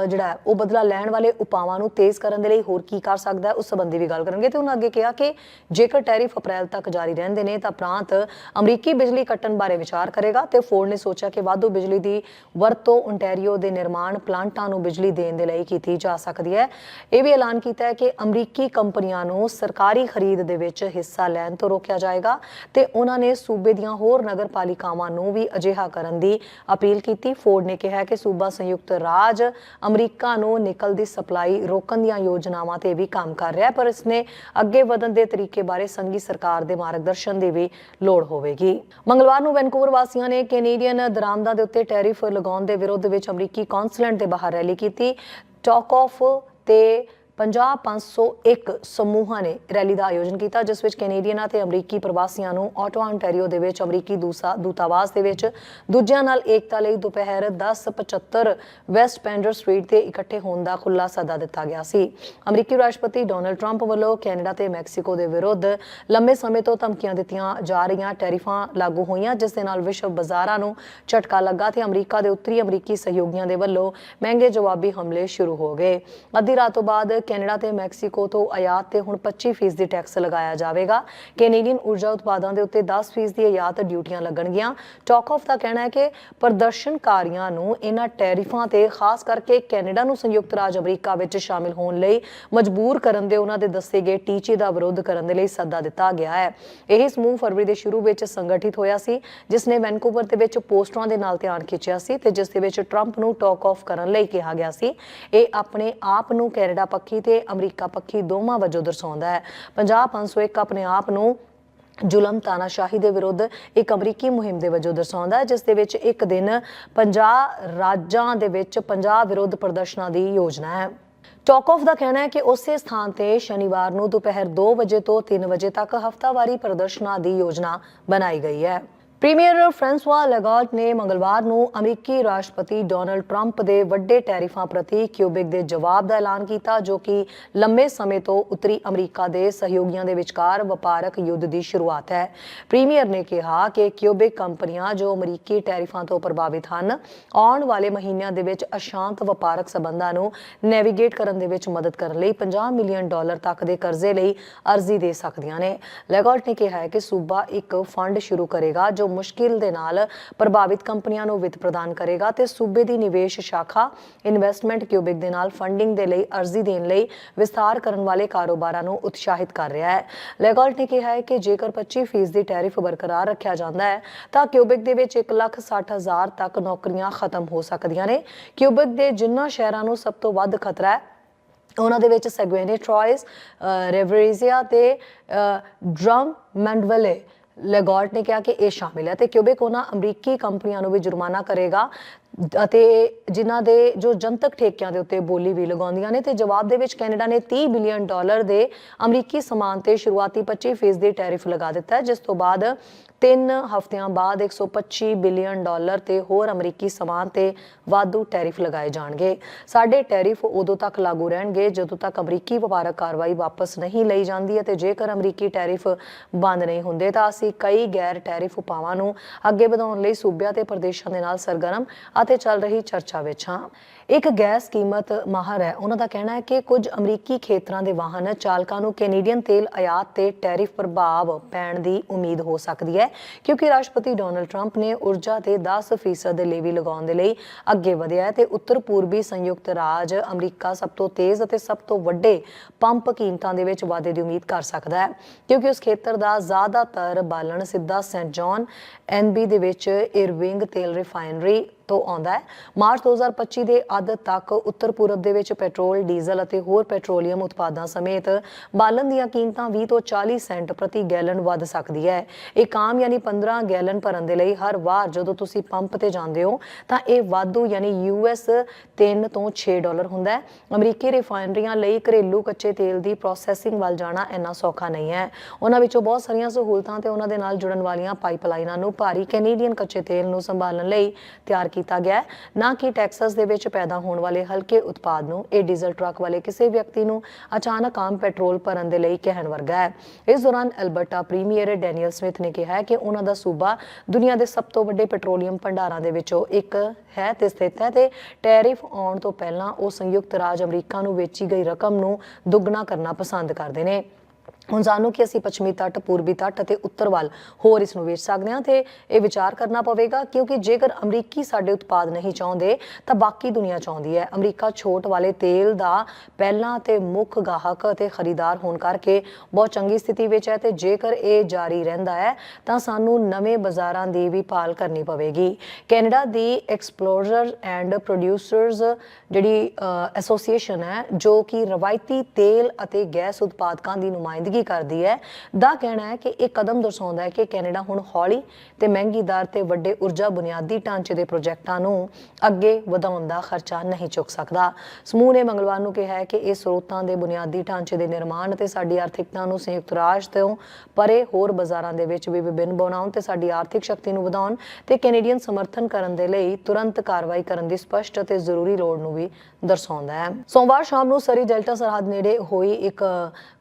ਜਿਹੜਾ ਉਹ ਬਦਲਾ ਲੈਣ ਵਾਲੇ ਉਪਾਵਾਂ ਨੂੰ ਤੇਜ਼ ਕਰਨ ਦੇ ਲਈ ਹੋਰ ਕੀ ਕਰ ਸਕਦਾ ਹੈ, ਉਸ ਸੰਬੰਧੀ ਵੀ ਗੱਲ ਕਰਨਗੇ। ਤੇ ਉਹਨਾਂ ਅੱਗੇ ਕਿਹਾ ਕਿ ਜੇਕਰ ਟੈਰਿਫ ਅਪ੍ਰੈਲ ਤੱਕ ਜਾਰੀ ਰਹਿੰਦੇ ਨੇ, ਤਾਂ ਪ੍ਰਾਂਤ ਅਮਰੀਕੀ ਬਿਜਲੀ ਕੱਟਣ ਬਾਰੇ ਵਿਚਾਰ ਕਰੇਗਾ ਤੇ ਫੋਰਡ ਨੇ ਸੋਚਿਆ ਕਿ ਵਾਧੂ ਬਿਜਲੀ ਦੀ ਵਰਤੋਂ ontario ਦੇ ਨਿਰਮਾਣ ਪਲਾਂਟਾਂ ਨੂੰ ਬਿਜਲੀ ਦੇਣ ਦੇ ਲਈ ਕੀਤੀ ਜਾ ਸਕਦੀ ਹੈ। ਇਹ ਵੀ ਐਲਾਨ ਕੀਤਾ ਹੈ ਕਿ ਅਮਰੀਕੀ ਕੰਪਨੀਆਂ ਨੂੰ ਸਰਕਾਰੀ ਖਰੀਦ ਦੇ ਵਿੱਚ ਹਿੱਸਾ ਲੈਣ ਤੋਂ ਰੋਕਿਆ ਜਾਏਗਾ ਤੇ ਉਹਨਾਂ ਨੇ ਸੂਬੇ ਦੀਆਂ ਹੋਰ ਨਗਰਪਾਲਿਕਾਵਾਂ ਨੂੰ ਵੀ ਅਜਿਹਾ ਕਰਨ ਦੀ ਅਪੀਲ ਕੀਤੀ। ਫੋਰਡ ਨੇ ਕਿਹਾ ਕਿ ਸੂਬਾ ਸੰਯੁਕਤ ਰਾਜ ਅਮਰੀਕਾ ਨੂੰ ਨਿਕਲ ਦੀ ਸਪਲਾਈ ਰੋਕਣ ਦੀਆਂ ਯੋਜਨਾਵਾਂ ਤੇ ਵੀ ਕੰਮ ਕਰ ਰਿਹਾ ਹੈ, ਪਰ ਇਸਨੇ ਅੱਗੇ ਵਧਣ ਦੇ ਤਰੀਕੇ ਬਾਰੇ ਸੰਘੀ ਸਰਕਾਰ ਦੇ ਮਾਰਗਦਰਸ਼ਨ ਦੀ ਵੀ ਲੋੜ ਹੋਵੇਗੀ। ਮੰਗਲਵਾਰ ਨੂੰ ਵੈਨਕੂਵਰ ਵਾਸੀਆਂ ਨੇ ਕੈਨੇਡੀਅਨ ਦਰਾਮਦਾਂ ਦੇ ਉੱਤੇ ਟੈਰਿਫ ਲਗਾਉਣ ਦੇ ਵਿਰੋਧ ਵਿੱਚ ਅਮਰੀਕੀ ਕੌਂਸਲੈਂਟ ਦੇ ਬਾਹਰ ਰੈਲੀ ਕੀਤੀ। ਟਾਕ ਆਫ ਤੇ 50501 ਸਮੂਹਾਂ ਨੇ ਰੈਲੀ ਦਾ ਆਯੋਜਨ ਕੀਤਾ, ਜਿਸ ਵਿੱਚ ਕੈਨੇਡੀਅਨਾਂ ਤੇ ਅਮਰੀਕੀ ਪ੍ਰਵਾਸੀਆਂ ਨੂੰ ਆਟੋ ontario ਦੇ ਵਿੱਚ, ਅਮਰੀਕੀ ਦੂਸਾ, ਦੂਤਾਵਾਸ ਦੇ ਵਿੱਚ, ਦੂਜਿਆਂ ਨਾਲ ਏਕਤਾ ਲਈ ਦੁਪਹਿਰ 10:75 ਵੈਸਟ ਪੈਂਡਰ ਸਟਰੀਟ ਤੇ ਇਕੱਠੇ ਹੋਣ ਦਾ ਖੁੱਲਾ ਸੱਦਾ ਦਿੱਤਾ ਗਿਆ ਸੀ। ਅਮਰੀਕੀ ਰਾਸ਼ਟਰਪਤੀ ਡੋਨਲਡ ਟਰੰਪ ਵੱਲੋਂ ਕੈਨੇਡਾ ਤੇ ਮੈਕਸੀਕੋ ਦੇ ਵਿਰੁੱਧ ਲੰਮੇ ਸਮੇਂ ਤੋਂ ਧਮਕੀਆਂ ਦਿੱਤੀਆਂ ਜਾ ਰਹੀਆਂ ਟੈਰਿਫਾਂ ਲਾਗੂ ਹੋਈਆਂ, ਜਿਸ ਦੇ ਨਾਲ ਵਿਸ਼ਵ ਬਾਜ਼ਾਰਾਂ ਨੂੰ ਝਟਕਾ ਲੱਗਾ ਤੇ ਅਮਰੀਕਾ ਦੇ ਉੱਤਰੀ ਅਮਰੀਕੀ ਸਹਿਯੋਗੀਆਂ ਦੇ ਵੱਲੋਂ ਮਹਿੰਗੇ ਜਵਾਬੀ ਹਮਲੇ ਸ਼ੁਰੂ ਹੋ ਗਏ। ਅੱਧੀ ਰਾਤ ਤੋਂ ਬਾਅਦ ਕੈਨੇਡਾ ਤੇ ਮੈਕਸੀਕੋ ਤੋਂ ਆਯਾਤ ਤੇ ਹੁਣ 25% ਦੀ ਟੈਕਸ ਲਗਾਇਆ ਜਾਵੇਗਾ। ਕੈਨੇਡੀਅਨ ਊਰਜਾ ਉਤਪਾਦਾਂ ਦੇ ਉੱਤੇ 10% ਦੀ ਆਯਾਤ ਡਿਊਟੀਆਂ ਲੱਗਣਗੀਆਂ। ਟਾਕ ਆਫ ਦਾ ਕਹਿਣਾ ਹੈ ਕਿ ਪ੍ਰਦਰਸ਼ਨਕਾਰੀਆਂ ਨੂੰ ਇਹਨਾਂ ਟੈਰਿਫਾਂ ਤੇ ਖਾਸ ਕਰਕੇ ਕੈਨੇਡਾ ਨੂੰ ਸੰਯੁਕਤ ਰਾਜ ਅਮਰੀਕਾ ਵਿੱਚ ਸ਼ਾਮਿਲ ਹੋਣ ਲਈ ਮਜਬੂਰ ਕਰਨ ਦੇ ਉਹਨਾਂ ਦੇ ਦੱਸੇ ਗਏ ਟੀਚੇ ਦਾ ਵਿਰੋਧ ਕਰਨ ਦੇ ਲਈ ਸੱਦਾ ਦਿੱਤਾ ਗਿਆ ਹੈ। ਇਹ ਸਮੂਹ ਫਰਵਰੀ ਦੇ ਸ਼ੁਰੂ ਵਿੱਚ ਸੰਗਠਿਤ ਹੋਇਆ ਸੀ, ਜਿਸ ਨੇ ਵੈਨਕੂਵਰ ਦੇ ਵਿੱਚ ਪੋਸਟਰਾਂ ਦੇ ਨਾਲ ਧਿਆਨ ਖਿੱਚਿਆ ਸੀ ਤੇ ਜਿਸ ਦੇ ਵਿੱਚ ਟਰੰਪ ਨੂੰ ਟਾਕ ਆਫ ਕਰਨ ਲਈ ਕਿਹਾ ਗਿਆ ਸੀ। ਇਹ ਆਪਣੇ ਆਪ ਨੂੰ ਕੈਨੇਡਾ ਪੱਖੀ ਤੇ ਅਮਰੀਕਾ ਪੱਖੀ ਦੋਵਾਂ ਵਜੋਂ ਦਰਸਾਉਂਦਾ ਹੈ। 50501 ਆਪਣੇ ਆਪ ਨੂੰ ਜ਼ੁਲਮ ਤਾਨਾਸ਼ਾਹੀ ਦੇ ਵਿਰੁੱਧ ਇੱਕ ਅਮਰੀਕੀ ਮੁਹਿੰਮ ਦੇ ਵਜੋਂ ਦਰਸਾਉਂਦਾ ਹੈ, ਜਿਸ ਦੇ ਵਿੱਚ ਇੱਕ ਦਿਨ 50 ਰਾਜਾਂ ਦੇ ਵਿੱਚ 50 ਵਿਰੋਧ ਪ੍ਰਦਰਸ਼ਨਾਂ ਦੀ ਯੋਜਨਾ ਹੈ। ਟਾਕ ਦਾ ਕਹਿਣਾ ਹੈ ਕਿ ਉਸੇ ਸਥਾਨ ਤੇ ਸ਼ਨੀਵਾਰ ਨੂੰ ਦੁਪਹਿਰ 2 ਵਜੇ ਤੋਂ 3 ਵਜੇ ਤੱਕ ਹਫ਼ਤਾਵਾਰੀ ਪ੍ਰਦਰਸ਼ਨਾਂ ਦੀ ਯੋਜਨਾ ਬਣਾਈ ਗਈ ਹੈ। ਪ੍ਰੀਮੀਅਰ ਫ੍ਰਾਂਸਵਾ ਲੈਗਾਰਡ ਨੇ ਮੰਗਲਵਾਰ ਨੂੰ ਅਮਰੀਕੀ ਰਾਸ਼ਟਰਪਤੀ ਡੋਨਲਡ ਟਰੰਪ ਦੇ ਵੱਡੇ ਟੈਰਿਫਾਂ ਪ੍ਰਤੀ ਕਿਊਬਿਕ ਦੇ ਜਵਾਬ ਦਾ ਐਲਾਨ ਕੀਤਾ, ਜੋ ਕਿ ਲੰਮੇ ਸਮੇਂ ਤੋਂ ਉੱਤਰੀ ਅਮਰੀਕਾ ਦੇ ਸਹਿਯੋਗੀਆਂ ਦੇ ਵਿਚਕਾਰ ਵਪਾਰਕ ਯੁੱਧ ਦੀ ਸ਼ੁਰੂਆਤ ਹੈ। ਪ੍ਰੀਮੀਅਰ ਨੇ ਕਿਹਾ ਕਿ ਕਿਊਬਿਕ ਕੰਪਨੀਆਂ ਜੋ ਅਮਰੀਕੀ ਟੈਰਿਫਾਂ ਤੋਂ ਪ੍ਰਭਾਵਿਤ ਹਨ, ਆਉਣ ਵਾਲੇ ਮਹੀਨਿਆਂ ਦੇ ਵਿੱਚ ਅਸ਼ਾਂਤ ਵਪਾਰਕ ਸਬੰਧਾਂ ਨੂੰ ਨੈਵੀਗੇਟ ਕਰਨ ਦੇ ਵਿੱਚ ਮਦਦ ਕਰਨ ਲਈ 50 ਮਿਲੀਅਨ ਡਾਲਰ ਤੱਕ ਦੇ ਕਰਜ਼ੇ ਲਈ ਅਰਜ਼ੀ ਦੇ ਸਕਦੀਆਂ ਨੇ। ਲੈਗਾਰਡ ਨੇ ਕਿਹਾ ਹੈ ਕਿ ਸੂਬਾ ਇੱਕ ਫੰਡ ਸ਼ੁਰੂ ਕਰੇਗਾ, ਜੋ ਮੁਸ਼ਕਿਲ ਦੇ ਨਾਲ ਪ੍ਰਭਾਵਿਤ ਕੰਪਨੀਆਂ ਨੂੰ ਵਿੱਤ ਪ੍ਰਦਾਨ ਕਰੇਗਾ ਤੇ ਸੂਬੇ ਦੀ ਨਿਵੇਸ਼ ਸ਼ਾਖਾ ਇਨਵੈਸਟਮੈਂਟ ਕਿਊਬਿਕ ਦੇ ਨਾਲ ਫੰਡਿੰਗ ਦੇ ਲਈ ਅਰਜ਼ੀ ਦੇਣ ਲਈ ਵਿਸਤਾਰ ਕਰਨ ਵਾਲੇ ਕਾਰੋਬਾਰਾਂ ਨੂੰ ਉਤਸ਼ਾਹਿਤ ਕਰ ਰਿਹਾ ਹੈ। ਲੈਗਾਰਡ ਨੇ ਕਿਹਾ ਹੈ ਕਿ ਜੇਕਰ 25% ਦੀ ਟੈਰਿਫ ਬਰਕਰਾਰ ਰੱਖਿਆ ਜਾਂਦਾ ਹੈ ਤਾਂ ਕਿਊਬਿਕ ਦੇ ਵਿੱਚ 1,60,000 ਤੱਕ ਨੌਕਰੀਆਂ ਖਤਮ ਹੋ ਸਕਦੀਆਂ ਨੇ। ਕਿਊਬਿਕ ਦੇ ਜਿੰਨਾ ਸ਼ਹਿਰਾਂ ਨੂੰ ਸਭ ਤੋਂ ਵੱਧ ਖਤਰਾ ਹੈ ਉਹਨਾਂ ਦੇ ਵਿੱਚ ਸੈਗਵੇਨੇ ਟ੍ਰੋਇਸ ਰੈਵਰੀਜ਼ੀਆ ਤੇ ਡਰਮ ਮੈਂਡਵਲੇ ਲੈਗਾਰਡ ਨੇ ਕਿਹਾ ਕਿ ਇਹ ਸ਼ਾਮਿਲ ਹੈ ਤੇ ਕਿਊਬਿਕ ਉਹਨਾਂ ਅਮਰੀਕੀ ਕੰਪਨੀਆਂ ਨੂੰ ਵੀ ਜੁਰਮਾਨਾ ਕਰੇਗਾ ਅਤੇ ਜਿਨ੍ਹਾਂ ਦੇ ਜੋ ਜਨਤਕ ਠੇਕਿਆਂ ਦੇ ਉੱਤੇ ਬੋਲੀ ਵੀ ਲਗਾਉਂਦੀਆਂ ਨੇ ਤੇ ਜਵਾਬ ਦੇ ਵਿੱਚ ਕੈਨੇਡਾ ਨੇ 30 ਬਿਲੀਅਨ ਡਾਲਰ ਦੇ ਅਮਰੀਕੀ ਸਮਾਨ ਤੇ ਸ਼ੁਰੂਆਤੀ 25% ਦੀ ਟੈਰਿਫ ਲਗਾ ਦਿੱਤਾ ਹੈ, ਜਿਸ ਤੋਂ ਬਾਅਦ ਤਿੰਨ ਹਫ਼ਤਿਆਂ ਬਾਅਦ 125 ਬਿਲੀਅਨ ਡਾਲਰ ਤੇ ਹੋਰ ਅਮਰੀਕੀ ਸਮਾਨ ਤੇ ਵਾਧੂ ਟੈਰਿਫ ਲਗਾਏ ਜਾਣਗੇ। ਸਾਡੇ ਟੈਰਿਫ ਉਦੋਂ ਤੱਕ ਲਾਗੂ ਰਹਿਣਗੇ ਜਦੋਂ ਤੱਕ ਅਮਰੀਕੀ ਵਪਾਰਕ ਕਾਰਵਾਈ ਵਾਪਸ ਨਹੀਂ ਲਈ ਜਾਂਦੀ ਅਤੇ ਜੇਕਰ ਅਮਰੀਕੀ ਟੈਰਿਫ ਬੰਦ ਨਹੀਂ ਹੁੰਦੇ ਤਾਂ ਅਸੀਂ ਕਈ ਗੈਰ ਟੈਰਿਫ ਉਪਾਵਾਂ ਨੂੰ ਅੱਗੇ ਵਧਾਉਣ ਲਈ ਸੂਬਿਆਂ ਤੇ ਪ੍ਰਦੇਸ਼ਾਂ ਦੇ ਨਾਲ ਸਰਗਰਮ ਅਤੇ ਚੱਲ ਰਹੀ ਚਰਚਾ ਵਿੱਚ ਹਾਂ। ਇੱਕ ਗੈਸ ਕੀਮਤ ਮਾਹਰ ਹੈ। ਉਹਨਾਂ ਦਾ ਕਹਿਣਾ ਹੈ ਕਿ ਕੁਝ ਅਮਰੀਕੀ ਖੇਤਰਾਂ ਦੇ ਵਾਹਨ ਚਾਲਕਾਂ ਨੂੰ ਕੈਨੇਡੀਅਨ ਤੇਲ ਆਯਾਤ ਤੇ ਟੈਰਿਫ ਪ੍ਰਭਾਵ ਪੈਣ ਦੀ ਉਮੀਦ ਹੋ ਸਕਦੀ ਹੈ, ਕਿਉਂਕਿ ਰਾਸ਼ਟਰਪਤੀ ਡੋਨਲਡ ਟਰੰਪ ਨੇ ਊਰਜਾ ਤੇ 10% ਦੇ ਲੇਵੀ ਲਗਾਉਣ ਦੇ ਲਈ ਅੱਗੇ ਵਧਿਆ ਹੈ ਤੇ ਉੱਤਰ ਪੂਰਬੀ ਸੰਯੁਕਤ ਰਾਜ ਅਮਰੀਕਾ ਸਭ ਤੋਂ ਤੇਜ਼ ਅਤੇ ਸਭ ਤੋਂ ਵੱਡੇ ਪੰਪ ਕੀਮਤਾਂ ਦੇ ਵਿੱਚ ਵਾਧੇ ਦੀ ਉਮੀਦ ਕਰ ਸਕਦਾ ਹੈ, ਕਿਉਂਕਿ ਉਸ ਖੇਤਰ ਦਾ ਜ਼ਿਆਦਾਤਰ ਬਾਲਣ ਸਿੱਧਾ ਸੈਂਟ ਜੌਨ ਐਨਬੀ ਦੇ ਵਿੱਚ ਇਰਵਿੰਗ ਤੇਲ ਰਿਫਾਈਨਰੀ ਤੋਂ ਆਉਂਦਾ ਹੈ। ਮਾਰਚ 2025 ਦੇ ਅੱਧ ਤੱਕ ਉੱਤਰ ਪੂਰਬ ਦੇ ਵਿੱਚ ਪੈਟਰੋਲ, ਡੀਜ਼ਲ ਅਤੇ ਹੋਰ ਪੈਟਰੋਲੀਅਮ ਉਤਪਾਦਾਂ ਸਮੇਤ ਬਾਲਣ ਦੀਆਂ ਕੀਮਤਾਂ 20 ਤੋਂ 40 ਸੈਂਟ ਪ੍ਰਤੀ ਗੈਲਨ ਵੱਧ ਸਕਦੀ ਹੈ। ਇੱਕ ਆਮ ਯਾਨੀ 15 ਗੈਲਨ ਭਰਨ ਦੇ ਲਈ ਹਰ ਵਾਰ ਜਦੋਂ ਤੁਸੀਂ ਪੰਪ ਤੇ ਜਾਂਦੇ ਹੋ, ਤਾਂ ਇਹ ਵਾਧੂ ਯਾਨੀ ਯੂਐਸ 3 ਤੋਂ 6 ਡਾਲਰ ਹੁੰਦਾ ਹੈ। ਅਮਰੀਕੀ ਰਿਫਾਈਨਰੀਆਂ ਲਈ ਘਰੇਲੂ ਕੱਚੇ ਤੇਲ ਦੀ ਪ੍ਰੋਸੈਸਿੰਗ ਵੱਲ ਜਾਣਾ ਇੰਨਾ ਸੌਖਾ ਨਹੀਂ ਹੈ। ਉਹਨਾਂ ਵਿੱਚੋਂ ਬਹੁਤ ਸਾਰੀਆਂ ਸਹੂਲਤਾਂ ਤੇ ਉਹਨਾਂ ਦੇ ਨਾਲ ਜੁੜਨ ਵਾਲੀਆਂ ਪਾਈਪਲਾਈਨਾਂ ਨੂੰ ਭਾਰੀ ਕੈਨੇਡੀਅਨ ਕੱਚੇ ਤੇਲ ਨੂੰ ਸੰਭਾਲਣ ਲਈ ਤਿਆਰ ਕੀਤਾ ਗਿਆ ਹੈ। ਨਾ ਕਿ ਟੈਕਸਸ ਦੇ ਵਿੱਚ ਪੈਦਾ ਹੋਣ ਵਾਲੇ ਹਲਕੇ ਉਤਪਾਦ ਨੂੰ। ਇਹ ਡੀਜ਼ਲ ਟਰੱਕ ਵਾਲੇ ਕਿਸੇ ਵਿਅਕਤੀ ਨੂੰ ਅਚਾਨਕ ਆਮ ਪੈਟਰੋਲ ਭਰਨ ਦੇ ਲਈ ਕਹਿਣ ਵਰਗਾ ਹੈ। ਇਸ ਦੌਰਾਨ ਐਲਬਰਟਾ ਪ੍ਰੀਮੀਅਰ ਡੈਨੀਅਲ ਸਮਿਥ ਨੇ ਕਿਹਾ ਹੈ ਕਿ ਉਹਨਾਂ ਦਾ ਸੂਬਾ ਦੁਨੀਆ ਦੇ ਸਭ ਤੋਂ ਵੱਡੇ ਪੈਟਰੋਲੀਅਮ ਭੰਡਾਰਾਂ ਦੇ ਵਿੱਚੋਂ ਇੱਕ ਹੈ ਤੇ ਸਥਿਤ ਹੈ ਤੇ ਟੈਰਿਫ ਆਉਣ ਤੋਂ ਪਹਿਲਾਂ ਉਹ ਸੰਯੁਕਤ ਰਾਜ ਅਮਰੀਕਾ ਨੂੰ ਵੇਚੀ ਗਈ ਰਕਮ ਨੂੰ ਦੁੱਗਣਾ ਕਰਨਾ ਪਸੰਦ ਕਰਦੇ ਨੇ। ਹੁਣ ਸਾਨੂੰ ਕਿ ਅਸੀਂ ਪੱਛਮੀ ਤੱਟ, ਪੂਰਬੀ ਤੱਟ ਅਤੇ ਉੱਤਰ ਵੱਲ ਹੋਰ ਇਸ ਨੂੰ ਵੇਚ ਸਕਦੇ ਹਾਂ ਤੇ ਇਹ ਵਿਚਾਰ ਕਰਨਾ ਪਵੇਗਾ ਕਿਉਂਕਿ ਜੇਕਰ ਅਮਰੀਕੀ ਸਾਡੇ ਉਤਪਾਦ ਨਹੀਂ ਚਾਹੁੰਦੇ, ਤਾਂ ਬਾਕੀ ਦੁਨੀਆ ਚਾਹੁੰਦੀ ਹੈ। ਅਮਰੀਕਾ ਛੋਟ ਵਾਲੇ ਤੇਲ ਦਾ ਪਹਿਲਾ ਤੇ ਮੁੱਖ ਗਾਹਕ ਅਤੇ ਖਰੀਦਾਰ ਹੋਣ ਕਰਕੇ ਬਹੁਤ ਚੰਗੀ ਸਥਿਤੀ ਵਿੱਚ ਹੈ ਤੇ ਜੇਕਰ ਇਹ ਜਾਰੀ ਰਹਿੰਦਾ ਹੈ, ਤਾਂ ਸਾਨੂੰ ਨਵੇਂ ਬਾਜ਼ਾਰਾਂ ਦੀ ਵੀ ਭਾਲ ਕਰਨੀ ਪਵੇਗੀ। ਕੈਨੇਡਾ ਦੀ ਐਕਸਪਲੋਰਰ ਐਂਡ ਪ੍ਰੋਡਿਊਸਰਸ ਜਿਹੜੀ ਐਸੋਸੀਏਸ਼ਨ ਹੈ, ਜੋ ਕਿ ਰਵਾਇਤੀ ਤੇਲ ਅਤੇ ਗੈਸ ਉਤਪਾਦਕਾਂ ਦੀ ਨੁਮਾਇੰਦਗੀ ਕਰਦੀ ਹੈ। ਦਾ ਕਹਿਣਾ ਹੈ ਕਿ ਇਹ ਕਦਮ ਦਰਸਾਉਂਦਾ ਹੈ ਕਿ ਕੈਨੇਡਾ ਹੁਣ ਹੌਲੀ ਤੇ ਮਹਿੰਗੀ ਤੇ ਵੱਡੇ ਊਰਜਾ ਬੁਨਿਆਦੀ ਢਾਂਚੇ ਦੇ ਪ੍ਰੋਜੈਕਟਾਂ ਨੂੰ ਅੱਗੇ ਵਧਾਉਣ ਦਾ ਖਰਚਾ ਨਹੀਂ ਚੁੱਕ ਸਕਦਾ। ਸਮੂਹ ਨੇ ਮੰਗਲਵਾਰ ਨੂੰ ਕਿਹਾ ਹੈ ਕਿ ਇਹ ਸਰੋਤਾਂ ਦੇ ਬੁਨਿਆਦੀ ਢਾਂਚੇ ਦੇ ਨਿਰਮਾਣ ਅਤੇ ਸਾਡੀ ਆਰਥਿਕਤਾ ਨੂੰ ਸੰਯੁਕਤ ਰਾਸ਼ਟਰ ਤੋਂ ਪਰੇ ਹੋਰ ਬਾਜ਼ਾਰਾਂ ਦੇ ਵਿੱਚ ਵੀ ਵਿਭਿੰਨ ਬਣਾਉਣ ਤੇ ਸਾਡੀ ਆਰਥਿਕ ਸ਼ਕਤੀ ਨੂੰ ਵਧਾਉਣ ਤੇ ਕੈਨੇਡੀਅਨ ਸਮਰਥਨ ਕਰਨ ਦੇ ਲਈ ਤੁਰੰਤ ਕਾਰਵਾਈ ਕਰਨ ਦੀ ਸਪਸ਼ਟ ਅਤੇ ਜ਼ਰੂਰੀ ਲੋੜ ਨੂੰ ਵੀ ਦਰਸਾਉਂਦਾ ਹੈ। ਸੋਮਵਾਰ ਸ਼ਾਮ ਨੂੰ ਸਰੀ ਡੈਲਟਾ ਸਰਹੱਦ ਨੇੜੇ ਹੋਈ ਇੱਕ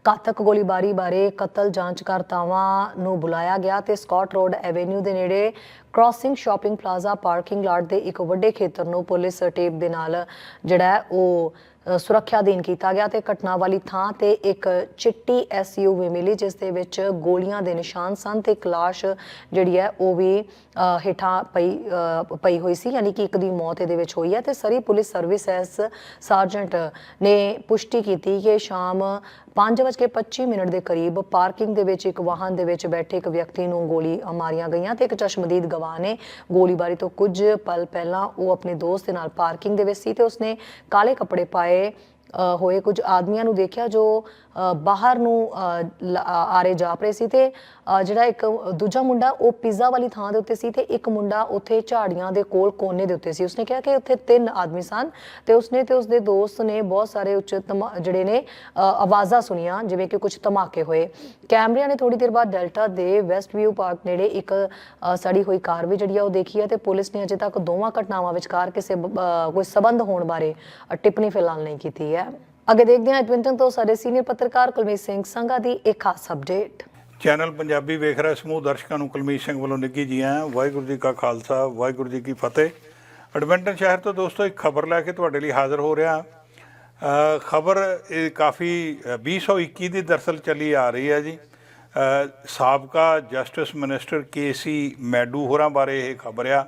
ਘਾਤਕ ਗੋਲੀਬਾਰੀ ਬਾਰੇ ਕਤਲ ਜਾਂਚ ਕਰਤਾਵਾਂ ਨੂੰ ਬੁਲਾਇਆ ਗਿਆ ਤੇ ਸਕਾਟ ਰੋਡ ਐਵੇਨਿਊ ਦੇ ਨੇੜੇ crossing shopping plaza parking lot ਦੇ ਇੱਕ ਵੱਡੇ ਖੇਤਰ ਨੂੰ ਪੁਲਿਸ ਟੇਪ ਦੇ ਨਾਲ ਜਿਹੜਾ ਉਹ ਸੁਰੱਖਿਆ ਅਧੀਨ ਕੀਤਾ ਗਿਆ ਤੇ ਘਟਨਾ ਵਾਲੀ ਥਾਂ ਤੇ ਇੱਕ ਚਿੱਟੀ ਐਸਯੂਵੀ ਮਿਲੀ, ਜਿਸ ਦੇ ਵਿੱਚ ਗੋਲੀਆਂ ਦੇ ਨਿਸ਼ਾਨ ਸਨ ਤੇ ਕਲਾਸ਼ ਜਿਹੜੀ ਹੈ ਉਹ ਵੀ ਹੇਠਾਂ ਪਈ ਪਈ ਹੋਈ ਸੀ, ਯਾਨੀ ਕਿ ਇੱਕ ਦੀ ਮੌਤ ਇਹਦੇ ਵਿੱਚ ਹੋਈ ਹੈ ਤੇ ਸਰੀ ਪੁਲਿਸ ਸਰਵਿਸਸ ਸਰਜੈਂਟ ਨੇ ਪੁਸ਼ਟੀ ਕੀਤੀ ਕਿ ਸ਼ਾਮ 5:25 ਮਿੰਟ ਦੇ ਕਰੀਬ ਪਾਰਕਿੰਗ ਦੇ ਵਿੱਚ ਇੱਕ ਵਾਹਨ ਦੇ ਵਿੱਚ ਬੈਠੇ ਇੱਕ ਵਿਅਕਤੀ ਨੂੰ ਗੋਲੀ ਮਾਰੀਆਂ ਗਈਆਂ ਤੇ ਇੱਕ ਚਸ਼ਮਦੀਦ ਗਵਾਹ ਨੇ ਗੋਲੀਬਾਰੀ ਤੋਂ ਕੁਝ ਪਲ ਪਹਿਲਾਂ ਉਹ ਆਪਣੇ ਦੋਸਤ ਦੇ ਨਾਲ ਪਾਰਕਿੰਗ ਦੇ ਵਿੱਚ ਸੀ ਤੇ ਉਸਨੇ ਕਾਲੇ ਕੱਪੜੇ ਪਾਏ ਹੋਏ ਕੁਝ ਆਦਮੀਆਂ ਨੂੰ ਦੇਖਿਆ ਜੋ ਅ, ਬਾਹਰ ਨੂੰ ਅ, ਜਾਪ ਰਹੇ ਸੀ ਤੇ ਜਿਹੜਾ ਇੱਕ ਦੂਜਾ ਮੁੰਡਾ ਉਹ ਪੀਜ਼ਾ ਵਾਲੀ ਥਾਂ ਦੇ ਉੱਤੇ ਸੀ ਤੇ ਇੱਕ ਮੁੰਡਾ ਉੱਥੇ ਝਾੜੀਆਂ ਦੇ ਕੋਲ ਕੋਨੇ ਦੇ ਉੱਤੇ ਸੀ। ਉਸਨੇ ਕਿਹਾ ਕਿ ਉੱਥੇ ਤਿੰਨ ਆਦਮੀ ਸਨ ਤੇ ਉਸਨੇ ਤੇ ਉਸਦੇ ਦੋਸਤ ਨੇ ਬਹੁਤ ਸਾਰੇ ਉੱਚ ਜਿਹੜੇ ਨੇ ਆਵਾਜ਼ਾਂ ਸੁਣੀਆਂ ਜਿਵੇਂ ਕਿ ਕੁਝ ਧਮਾਕੇ ਹੋਏ। ਕੈਮਰਿਆਂ ਨੇ ਥੋੜੀ ਦੇਰ ਬਾਅਦ ਡੈਲਟਾ ਦੇ ਵੈਸਟ ਵਿਊ ਪਾਰਕ ਨੇੜੇ ਇੱਕ ਸੜੀ ਹੋਈ ਕਾਰ ਵੀ ਜਿਹੜੀ ਆ ਉਹ ਦੇਖੀ ਹੈ ਤੇ ਪੁਲਿਸ ਨੇ ਅਜੇ ਤੱਕ ਦੋਵਾਂ ਘਟਨਾਵਾਂ ਵਿਚਕਾਰ ਕਿਸੇ ਕੋਈ ਸਬੰਧ ਹੋਣ ਬਾਰੇ ਟਿੱਪਣੀ ਫਿਲਹਾਲ ਨਹੀਂ ਕੀਤੀ ਹੈ। ਅੱਗੇ ਦੇਖਦੇ ਹਾਂ ਐਡਮਿੰਟਨ ਤੋਂ ਸਾਡੇ ਸੀਨੀਅਰ ਪੱਤਰਕਾਰ ਕੁਲਮੀਤ ਸਿੰਘ ਸੰਘਾ ਦੀ ਇੱਕ ਖਾਸ ਅਪਡੇਟ ਚੈਨਲ ਪੰਜਾਬੀ ਵੇਖ ਰਹੇ ਸਮੂਹ ਦਰਸ਼ਕਾਂ ਨੂੰ ਕੁਲਮੀਤ ਸਿੰਘ ਵੱਲੋਂ ਨਿੱਘੀ ਜੀ ਆਇਆਂ। ਵਾਹਿਗੁਰੂ ਜੀ ਕਾ ਖਾਲਸਾ ਵਾਹਿਗੁਰੂ ਜੀ ਕੀ ਫਤਿਹ। ਐਡਮਿੰਟਨ ਸ਼ਹਿਰ ਤੋਂ ਦੋਸਤੋ ਇੱਕ ਖਬਰ ਲੈ ਕੇ ਤੁਹਾਡੇ ਲਈ ਹਾਜ਼ਰ ਹੋ ਰਿਹਾ। ਖਬਰ ਇਹ ਕਾਫੀ ਅ, 2021 ਦੀ ਦਰਸਲ ਚੱਲੀ ਆ ਰਹੀ ਹੈ ਜੀ। ਸਾਬਕਾ ਜਸਟਿਸ ਮਿਨਿਸਟਰ ਕੇਸੀ ਮੈਡੂ ਹੋਰਾਂ ਬਾਰੇ ਇਹ ਖਬਰ ਆ।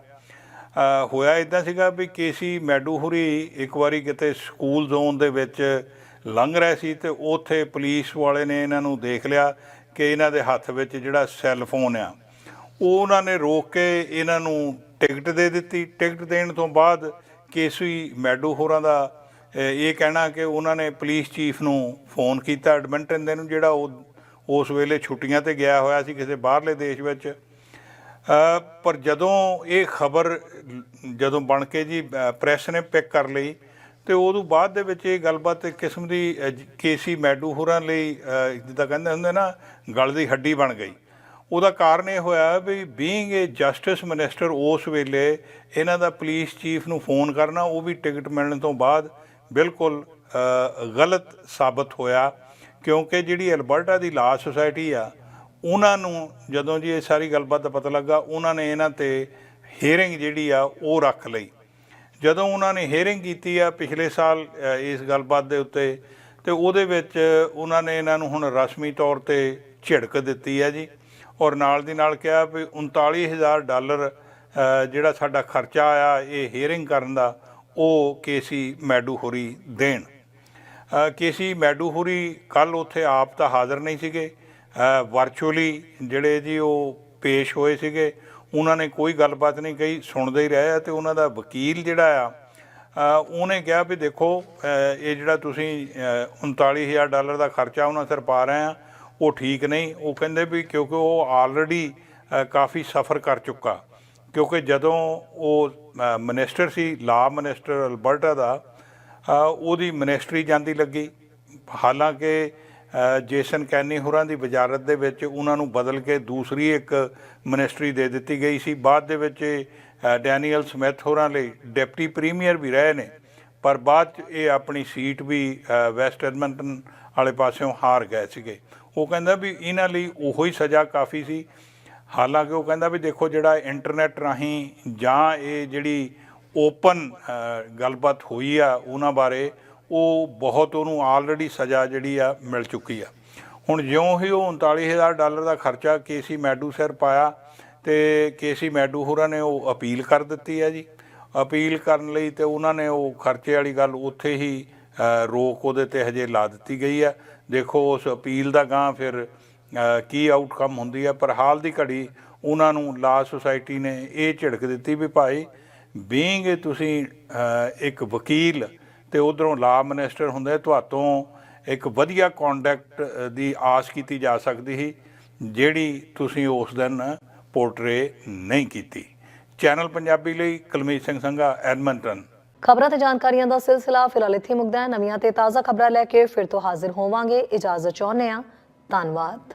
ਹੋਇਆ ਇਦਾਂ ਸੀਗਾ ਵੀ ਕੇਸੀ ਮੈਡੂ ਹੁਰੀ ਇੱਕ ਵਾਰੀ ਕਿਤੇ ਸਕੂਲ ਜ਼ੋਨ ਦੇ ਵਿੱਚ ਲੰਘ ਰਹੇ ਸੀ ਤੇ ਉੱਥੇ ਪੁਲਿਸ ਵਾਲੇ ਨੇ ਇਹਨਾਂ ਨੂੰ ਦੇਖ ਲਿਆ ਕਿ ਇਹਨਾਂ ਦੇ ਹੱਥ ਵਿੱਚ ਜਿਹੜਾ ਸੈੱਲ ਫੋਨ ਆ, ਉਹ ਉਹਨਾਂ ਨੇ ਰੋਕ ਕੇ ਇਹਨਾਂ ਨੂੰ ਟਿਕਟ ਦੇ ਦਿੱਤੀ। ਟਿਕਟ ਦੇਣ ਤੋਂ ਬਾਅਦ ਕੇਸੀ ਮੈਡੂ ਹੋਰਾਂ ਦਾ ਇਹ ਕਹਿਣਾ ਕਿ ਉਹਨਾਂ ਨੇ ਪੁਲਿਸ ਚੀਫ ਨੂੰ ਫੋਨ ਕੀਤਾ, ਐਡਮਿੰਟਨ ਦੇ ਨੂੰ, ਜਿਹੜਾ ਉਹ ਉਸ ਵੇਲੇ ਛੁੱਟੀਆਂ ਤੇ ਗਿਆ ਹੋਇਆ ਸੀ ਕਿਸੇ ਬਾਹਰਲੇ ਦੇਸ਼ ਵਿੱਚ। ਪਰ ਜਦੋਂ ਇਹ ਖਬਰ ਜਦੋਂ ਬਣ ਕੇ ਜੀ ਪ੍ਰੈਸ ਨੇ ਪਿਕ ਕਰ ਲਈ ਤੇ ਉਦੋਂ ਬਾਅਦ ਦੇ ਵਿੱਚ ਇਹ ਗੱਲਬਾਤ ਇੱਕ ਕਿਸਮ ਦੀ ਕੇਸੀ ਮੈਡੂ ਹੋਰਾਂ ਲਈ ਜਿੱਦਾਂ ਕਹਿੰਦੇ ਹੁੰਦੇ ਨਾ, ਗਲ ਦੀ ਹੱਡੀ ਬਣ ਗਈ। ਉਹਦਾ ਕਾਰਨ ਇਹ ਹੋਇਆ ਵੀ ਬੀਇੰਗ ਏ ਜਸਟਿਸ ਮਿਨਿਸਟਰ ਉਸ ਵੇਲੇ ਇਹਨਾਂ ਦਾ ਪੁਲਿਸ ਚੀਫ ਨੂੰ ਫੋਨ ਕਰਨਾ, ਉਹ ਵੀ ਟਿਕਟ ਮਿਲਣ ਤੋਂ ਬਾਅਦ ਬਿਲਕੁਲ ਗਲਤ ਸਾਬਤ ਹੋਇਆ। ਕਿਉਂਕਿ ਜਿਹੜੀ ਅਲਬਰਟਾ ਦੀ ਲਾ ਸੁਸਾਇਟੀ ਆ ਉਹਨਾਂ ਨੂੰ ਜਦੋਂ ਜੀ ਇਹ ਸਾਰੀ ਗੱਲਬਾਤ ਦਾ ਪਤਾ ਲੱਗਾ ਉਹਨਾਂ ਨੇ ਇਹਨਾਂ ਤੇ ਹੀਅਰਿੰਗ ਜਿਹੜੀ ਆ ਉਹ ਰੱਖ ਲਈ। ਜਦੋਂ ਉਹਨਾਂ ਨੇ ਹੀਅਰਿੰਗ ਕੀਤੀ ਆ ਪਿਛਲੇ ਸਾਲ ਇਸ ਗੱਲਬਾਤ ਦੇ ਉੱਤੇ ਤੇ ਉਹਦੇ ਵਿੱਚ ਉਹਨਾਂ ਨੇ ਇਹਨਾਂ ਨੂੰ ਹੁਣ ਰਸਮੀ ਤੌਰ ਤੇ ਝਿੜਕ ਦਿੱਤੀ ਹੈ ਜੀ। ਔਰ ਨਾਲ ਦੀ ਨਾਲ ਕਿਹਾ ਵੀ 39000 ਡਾਲਰ ਜਿਹੜਾ ਸਾਡਾ ਖਰਚਾ ਆਇਆ ਇਹ ਹੀਅਰਿੰਗ ਕਰਨ ਦਾ ਉਹ ਕੇਸੀ ਮੈਡੂ ਹੋਰੀ ਦੇਣ। ਅ, ਕੇਸੀ ਮੈਡੂ ਹੋਰੀ ਕੱਲ ਉੱਥੇ ਆਪ ਤਾਂ ਹਾਜ਼ਰ ਨਹੀਂ ਸੀਗੇ। ਵਰਚੁਅਲੀ ਜਿਹੜੇ ਜੀ ਉਹ ਪੇਸ਼ ਹੋਏ ਸੀਗੇ ਉਹਨਾਂ ਨੇ ਕੋਈ ਗੱਲਬਾਤ ਨਹੀਂ ਕਹੀ ਸੁਣਦੇ ਹੀ ਰਹੇ ਆ ਤੇ ਉਹਨਾਂ ਦਾ ਵਕੀਲ ਜਿਹੜਾ ਆ ਉਹਨੇ ਕਿਹਾ ਵੀ ਦੇਖੋ ਇਹ ਜਿਹੜਾ ਤੁਸੀਂ ਅ, 39000 ਡਾਲਰ ਦਾ ਖਰਚਾ ਉਹਨਾਂ ਸਿਰ ਪਾ ਰਹੇ ਆ ਉਹ ਠੀਕ ਨਹੀਂ। ਉਹ ਕਹਿੰਦੇ ਵੀ ਕਿਉਂਕਿ ਉਹ ਆਲਰੇਡੀ ਕਾਫੀ ਸਫਰ ਕਰ ਚੁੱਕਾ। ਕਿਉਂਕਿ ਜਦੋਂ ਉਹ ਮਿਨਿਸਟਰ ਸੀ ਲਾ ਮਿਨਿਸਟਰ ਅਲਬਰਟਾ ਦਾ ਉਹਦੀ ਮਿਨਿਸਟਰੀ ਜਾਂਦੀ ਲੱਗੀ। ਹਾਲਾਂਕਿ ਜੇਸਨ ਕੈਨੀ ਹੋਰਾਂ ਦੀ ਵਜ਼ਾਰਤ ਦੇ ਵਿੱਚ ਉਹਨਾਂ ਨੂੰ ਬਦਲ ਕੇ ਦੂਸਰੀ ਇੱਕ ਮਿਨਿਸਟਰੀ ਦੇ ਦਿੱਤੀ ਗਈ ਸੀ। ਬਾਅਦ ਦੇ ਵਿੱਚ ਇਹ, ਡੈਨੀਅਲ ਸਮਿਥ ਹੋਰਾਂ ਲਈ ਡਿਪਟੀ ਪ੍ਰੀਮੀਅਰ ਵੀ ਰਹੇ ਨੇ ਪਰ ਬਾਅਦ 'ਚ ਇਹ ਆਪਣੀ ਸੀਟ ਵੀ ਵੈਸਟ ਐਡਮੰਟਨ ਵਾਲੇ ਪਾਸਿਓਂ ਹਾਰ ਗਏ ਸੀਗੇ। ਉਹ ਕਹਿੰਦਾ ਵੀ ਇਹਨਾਂ ਲਈ ਉਹੋ ਹੀ ਸਜ਼ਾ ਕਾਫੀ ਸੀ। ਹਾਲਾਂਕਿ ਉਹ ਕਹਿੰਦਾ ਵੀ ਦੇਖੋ ਜਿਹੜਾ ਇੰਟਰਨੈਟ ਰਾਹੀਂ ਜਾਂ ਇਹ ਜਿਹੜੀ ਓਪਨ ਗੱਲਬਾਤ ਹੋਈ ਆ ਉਹਨਾਂ ਬਾਰੇ ਉਹ ਬਹੁਤ ਉਹਨੂੰ ਆਲਰੇਡੀ ਸਜ਼ਾ ਜਿਹੜੀ ਆ ਮਿਲ ਚੁੱਕੀ ਆ। ਹੁਣ ਜਿਉਂ ਹੀ ਉਹ 39000 ਡਾਲਰ ਦਾ ਖਰਚਾ ਕੇਸੀ ਮੈਡੂ ਸਿਰ ਪਾਇਆ ਤੇ ਕੇਸੀ ਮੈਡੂ ਹੋਰਾਂ ਨੇ ਉਹ ਅਪੀਲ ਕਰ ਦਿੱਤੀ ਹੈ ਜੀ। ਅਪੀਲ ਕਰਨ ਲਈ ਤੇ ਉਹਨਾਂ ਨੇ ਉਹ ਖਰਚੇ ਵਾਲੀ ਗੱਲ ਉੱਥੇ ਹੀ ਰੋਕ ਉਹਦੇ ਤੇ ਹਜੇ ਲਾ ਦਿੱਤੀ ਗਈ ਹੈ ਦੇਖੋ ਉਸ ਅਪੀਲ ਦਾ ਗਾਂ ਫਿਰ ਕੀ ਆਊਟਕਮ ਹੁੰਦੀ ਹੈ ਪਰ ਹਾਲ ਦੀ ਘੜੀ ਉਹਨਾਂ ਨੂੰ ਲਾ ਸੁਸਾਇਟੀ ਨੇ ਇਹ ਝਿੜਕ ਦਿੱਤੀ ਵੀ ਭਾਈ ਬੀਇੰਗ ਤੁਸੀਂ ਇੱਕ ਵਕੀਲ ਤੇ ਉਧਰੋਂ ਲਾ ਮਿਨਿਸਟਰ ਹੁੰਦੇ, ਤੁਹਾਤੋਂ ਇੱਕ ਵਧੀਆ ਕੰਡਕਟ ਦੀ ਆਸ ਕੀਤੀ ਜਾ ਸਕਦੀ ਸੀ, ਜਿਹੜੀ ਤੁਸੀਂ ਉਸ ਦਿਨ ਪੋਰਟਰੇ ਨਹੀਂ ਕੀਤੀ। ਚੈਨਲ ਪੰਜਾਬੀ ਲਈ ਕੁਲਮੀਤ ਸਿੰਘ ਸੰਘਾ, ਐਡਮੰਟਨ। ਖਬਰਾਂ ਤੇ ਜਾਣਕਾਰੀਆਂ ਦਾ ਸਿਲਸਿਲਾ ਫਿਲਹਾਲ ਇੱਥੇ ਮੁੱਕਦਾ ਹੈ। ਨਵੀਆਂ ਤੇ ਤਾਜ਼ਾ ਖਬਰਾਂ ਲੈ ਕੇ ਫਿਰ ਤੋਂ ਹਾਜ਼ਰ ਹੋਵਾਂਗੇ। ਇਜਾਜ਼ਤ ਚਾਹੁੰਦੇ ਹਾਂ। ਧੰਨਵਾਦ।